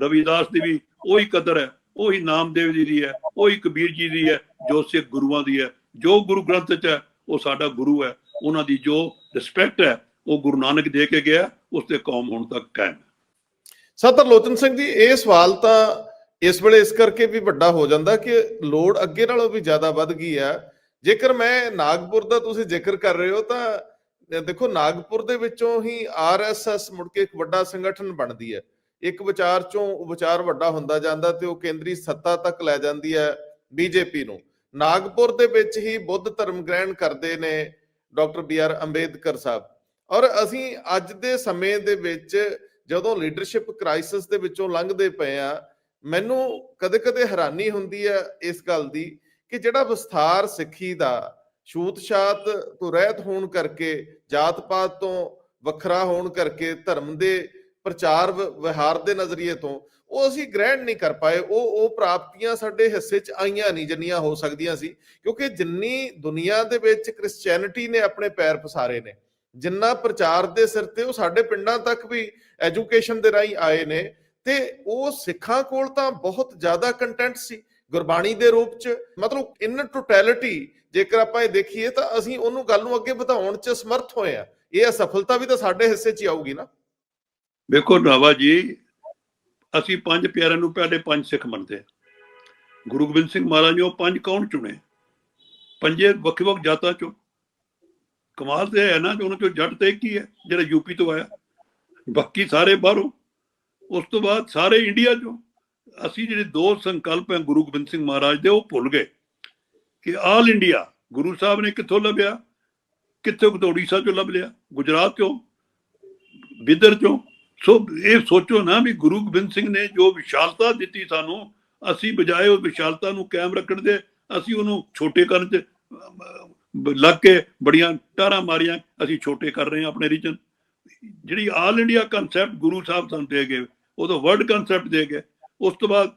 ਰਵਿਦਾਸ ਦੀ ਵੀ ਉਹੀ ਕਦਰ ਹੈ। ਉਹੀ ਨਾਮਦੇਵ ਜੀ ਦੀ ਹੈ, ਉਹੀ ਕਬੀਰ ਜੀ ਦੀ ਹੈ, ਜੋ ਸਿੱਖ ਗੁਰੂਆਂ ਦੀ ਹੈ। ਜੋ ਗੁਰੂ ਗ੍ਰੰਥ ਚ ਹੈ, ਉਹ ਸਾਡਾ ਗੁਰੂ ਹੈ। ਉਹਨਾਂ ਦੀ ਜੋ ਰਿਸਪੈਕਟ ਹੈ, ਉਹ ਗੁਰੂ ਨਾਨਕ ਦੇ ਕੇ ਗਿਆ, ਉਸ ਤੇ ਕੌਮ ਹੁਣ ਤੱਕ ਕਾਇਮ ਹੈ। ਸਤਰ ਲੋਚਨ ਸਿੰਘ ਜੀ, ਇਹ ਸਵਾਲ ਤਾਂ ਇਸ ਵੇਲੇ ਇਸ ਕਰਕੇ ਵੀ ਵੱਡਾ ਹੋ ਜਾਂਦਾ ਕਿ ਲੋੜ ਅੱਗੇ ਨਾਲੋਂ ਵੀ ਜ਼ਿਆਦਾ ਵੱਧ ਗਈ ਹੈ। ਜੇਕਰ ਮੈਂ ਨਾਗਪੁਰ ਦਾ ਤੁਸੀਂ ਜ਼ਿਕਰ ਕਰ ਰਹੇ ਹੋ, ਤਾਂ ਦੇਖੋ, ਨਾਗਪੁਰ ਦੇ ਵਿੱਚੋਂ ਹੀ ਆਰਐਸਐਸ ਮੁੜ ਕੇ ਇੱਕ ਵੱਡਾ ਸੰਗਠਨ ਬਣਦੀ ਹੈ। ਇੱਕ ਵਿਚਾਰ ਚੋਂ ਵਿਚਾਰ ਵੱਡਾ ਹੁੰਦਾ ਜਾਂਦਾ ਤੇ ਉਹ ਕੇਂਦਰੀ ਸੱਤਾ ਤੱਕ ਲੈ ਜਾਂਦੀ ਹੈ ਬੀਜੇਪੀ ਨੂੰ। ਨਾਗਪੁਰ ਦੇ ਵਿੱਚ ਹੀ ਬੁੱਧ ਧਰਮ ਗ੍ਰਹਿਣ ਕਰਦੇ ਨੇ doctor B R Ambedkar Sahib. ਔਰ ਅਸੀਂ ਅੱਜ ਦੇ ਸਮੇਂ ਦੇ ਵਿੱਚ ਜਦੋਂ ਲੀਡਰਸ਼ਿਪ ਕ੍ਰਾਈਸਿਸ ਦੇ ਵਿੱਚੋਂ ਲੰਘਦੇ ਪਏ ਆ ਮੈਨੂੰ ਕਦੇ-ਕਦੇ ਹੈਰਾਨੀ ਹੁੰਦੀ ਹੈ ਇਸ ਗੱਲ ਦੀ ਕਿ ਜਿਹੜਾ ਵਿਸਥਾਰ ਸਿੱਖੀ ਦਾ ਛੂਤ-ਛਾਤ ਤੋਂ ਰਹਿਤ ਹੋਣ ਕਰਕੇ, ਜਾਤ-ਪਾਤ ਤੋਂ ਵੱਖਰਾ ਹੋਣ ਕਰਕੇ ਧਰਮ ਦੇ ਪ੍ਰਚਾਰ ਵ- ਵਿਹਾਰ ਦੇ ਨਜ਼ਰੀਏ ਤੋਂ, ਉਹ ਅਸੀਂ ਗ੍ਰਹਿਣ ਨਹੀਂ ਕਰ ਪਾਏ। ਉਹ ਉਹ ਪ੍ਰਾਪਤੀਆਂ ਸਾਡੇ ਹਿੱਸੇ 'ਚ ਆਈਆਂ ਨਹੀਂ, ਜਿੰਨੀਆਂ ਹੋ ਸਕਦੀਆਂ ਸੀ। ਕਿਉਂਕਿ ਜਿੰਨੀ ਦੁਨੀਆ ਦੇ ਵਿੱਚ ਕ੍ਰਿਸਚੀਅਨਿਟੀ ਨੇ ਆਪਣੇ ਪੈਰ ਪਸਾਰੇ ਨੇ, ਜਿੰਨਾ ਪ੍ਰਚਾਰ ਦੇ ਸਿਰ ਤੇ ਉਹ ਸਾਡੇ ਪਿੰਡਾਂ ਤੱਕ ਵੀ ਐਜੂਕੇਸ਼ਨ ਦੇ ਰਾਹੀਂ ਆਏ ਨੇ। ਤੇ ਉਹ ਸਿੱਖਾਂ ਕੋਲ ਤਾਂ ਬਹੁਤ ਜ਼ਿਆਦਾ ਕੰਟੈਂਟ ਸੀ, ਗੁਰਬਾਣੀ ਦੇ ਰੂਪ ਚ। ਮਤਲਬ ਇਨ ਟੋਟੈਲਿਟੀ ਜੇਕਰ ਆਪਾਂ ਇਹ ਦੇਖੀਏ ਤਾਂ ਅਸੀਂ ਉਹਨੂੰ ਗੱਲ ਨੂੰ ਅੱਗੇ ਵਧਾਉਣ ਚ ਸਮਰਥ ਹੋਏ ਆ ਇਹ ਅਸਫਲਤਾ ਵੀ ਤਾਂ ਸਾਡੇ ਹਿੱਸੇ 'ਚ ਹੀ ਆਊਗੀ ਨਾ। ਵੇਖੋ ਰਾਵਾ ਜੀ, ਅਸੀਂ ਪੰਜ ਪਿਆਰਿਆਂ ਨੂੰ ਪਹਿਲੇ ਪੰਜ ਸਿੱਖ ਮੰਨਦੇ ਹਾਂ। ਗੁਰੂ ਗੋਬਿੰਦ ਸਿੰਘ ਮਹਾਰਾਜ ਨੇ ਉਹ ਪੰਜ ਕੌਣ ਚੁਣੇ? ਪੰਜੇ ਵੱਖ-ਵੱਖ ਜਾਤਾਂ ਚੋਂ। ਕਮਾਲ ਤੇ ਹੈ ਨਾ ਕਿ ਉਹਨਾਂ ਚੋਂ ਜੱਟ ਤੇ ਇੱਕ ਹੀ ਹੈ, ਜਿਹੜਾ ਯੂਪੀ ਤੋਂ ਆਇਆ। ਬਾਕੀ ਸਾਰੇ ਬਾਹਰੋਂ। ਉਸ ਤੋਂ ਬਾਅਦ ਸਾਰੇ ਇੰਡੀਆ ਚੋਂ। ਅਸੀਂ ਜਿਹੜੇ ਦੋ ਸੰਕਲਪ ਹੈ ਗੁਰੂ ਗੋਬਿੰਦ ਸਿੰਘ ਮਹਾਰਾਜ ਦੇ, ਉਹ ਭੁੱਲ ਗਏ ਕਿ ਆਲ ਇੰਡੀਆ, ਗੁਰੂ ਸਾਹਿਬ ਨੇ ਕਿੱਥੋਂ ਲੱਭਿਆ? ਕਿੱਥੋਂ ਉੜੀਸਾ ਚੋਂ ਲੱਭ ਲਿਆ? ਗੁਜਰਾਤ ਚੋਂ? ਬਿਦਰ ਚੋਂ? ਸੋ ਇਹ ਸੋਚੋ ਨਾ ਵੀ ਗੁਰੂ ਗੋਬਿੰਦ ਸਿੰਘ ਨੇ ਜੋ ਵਿਸ਼ਾਲਤਾ ਦਿੱਤੀ ਸਾਨੂੰ, ਅਸੀਂ ਬਜਾਏ ਉਹ ਵਿਸ਼ਾਲਤਾ ਨੂੰ ਕਾਇਮ ਰੱਖਣ ਦੇ, ਅਸੀਂ ਉਹਨੂੰ ਛੋਟੇ ਕਰਨ ਚ ਲੱਗ ਕੇ ਬੜੀਆਂ ਟਾਰਾਂ ਮਾਰੀਆਂ, ਅਸੀਂ ਛੋਟੇ ਕਰ ਰਹੇ ਹਾਂ ਆਪਣੇ ਰੀਜਨ। ਜਿਹੜੀ all India concept Guru Sahib ਸਾਨੂੰ ਦੇ ਗਏ ਉਹਦਾ ਵਰਡ ਕਨਸੈਪਟ ਦੇ ਗਏ। ਉਸ ਤੋਂ ਬਾਅਦ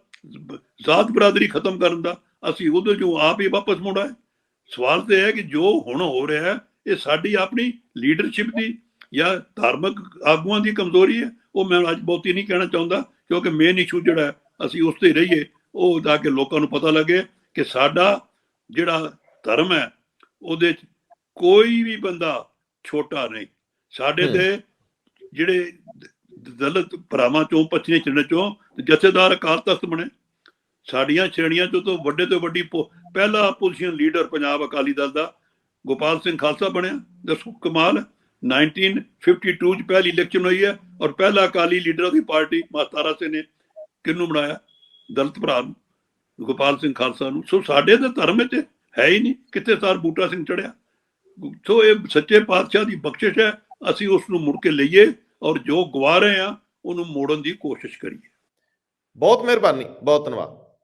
ਜ਼ਾਤ ਬਰਾਦਰੀ ਖਤਮ ਕਰਨ ਦਾ, ਅਸੀਂ ਉਹਦੇ ਚੋਂ ਆਪ ਹੀ ਵਾਪਸ ਮੁੜਾ ਆਏ ਸਵਾਲ ਤੇ ਹੈ ਕਿ ਜੋ ਹੁਣ ਹੋ ਰਿਹਾ ਹੈ ਇਹ ਸਾਡੀ ਆਪਣੀ ਲੀਡਰਸ਼ਿਪ ਦੀ ਜਾਂ ਧਾਰਮਿਕ ਆਗੂਆਂ ਦੀ ਕਮਜ਼ੋਰੀ ਹੈ ਉਹ ਮੈਂ ਅੱਜ ਬਹੁਤੀ ਨਹੀਂ ਕਹਿਣਾ ਚਾਹੁੰਦਾ ਕਿਉਂਕਿ ਮੇਨ ਇਸ਼ੂ ਜਿਹੜਾ ਅਸੀਂ ਉਸ ਤੇ ਰਹੀਏ ਉਹ ਜਾ ਕੇ ਲੋਕਾਂ ਨੂੰ ਪਤਾ ਲੱਗੇ ਕਿ ਸਾਡਾ ਜਿਹੜਾ ਧਰਮ ਹੈ ਉਹਦੇ 'ਚ ਕੋਈ ਵੀ ਬੰਦਾ ਛੋਟਾ ਨਹੀਂ ਸਾਡੇ। ਤੇ ਜਿਹੜੇ ਦਲਿਤ ਭਰਾਵਾਂ ਚੋਂ ਪੱਛਮੀ ਚਿੰਨ ਚੋਂ ਜਥੇਦਾਰ ਅਕਾਲ ਤਖਤ ਬਣੇ ਸਾਡੀਆਂ ਸ਼੍ਰੇਣੀਆਂ ਚੋਂ ਤੋਂ ਵੱਡੇ ਤੋਂ ਵੱਡੀ ਪਹਿਲਾ ਪੋਜੀਸ਼ਨ ਲੀਡਰ ਪੰਜਾਬ ਅਕਾਲੀ ਦਲ ਦਾ ਗੋਪਾਲ ਸਿੰਘ ਖਾਲਸਾ ਬਣਿਆ ਦੱਸੋ ਕਮਾਲ। 1952 ਚ ਪਹਿਲੀ ਇਲੈਕਸ਼ਨ ਹੋਈ ਹੈ ਔਰ ਪਹਿਲਾ ਅਕਾਲੀ ਲੀਡਰ ਦੀ ਪਾਰਟੀ ਮਾਤਾਰਾ ਸਿੰਘ ਨੇ ਕਿਹਨੂੰ ਬਣਾਇਆ? ਦਲਤ ਭਰਾ ਨੂੰ, ਗੋਪਾਲ ਸਿੰਘ ਖਾਲਸਾ ਨੂੰ। ਸੋ ਸਾਡੇ ਤਾਂ ਧਰਮ ਵਿੱਚ ਹੈ ਹੀ ਨਹੀਂ। ਕਿੱਥੇ ਸਾਰ ਬੂਟਾ ਸਿੰਘ ਚੜਿਆ? ਸੋ ਇਹ ਸੱਚੇ ਪਾਤਸ਼ਾਹ ਦੀ ਬਖਸ਼ਿਸ਼ ਹੈ। ਅਸੀਂ ਉਸ ਨੂੰ ਮੁੜ ਕੇ ਲਈਏ ਔਰ ਜੋ ਗਵਾ ਰਹੇ ਆ ਉਹਨੂੰ ਮੋੜਨ ਦੀ ਕੋਸ਼ਿਸ਼ ਕਰੀਏ। ਬਹੁਤ ਮਿਹਰਬਾਨੀ। ਬਹੁਤ ਧੰਨਵਾਦ।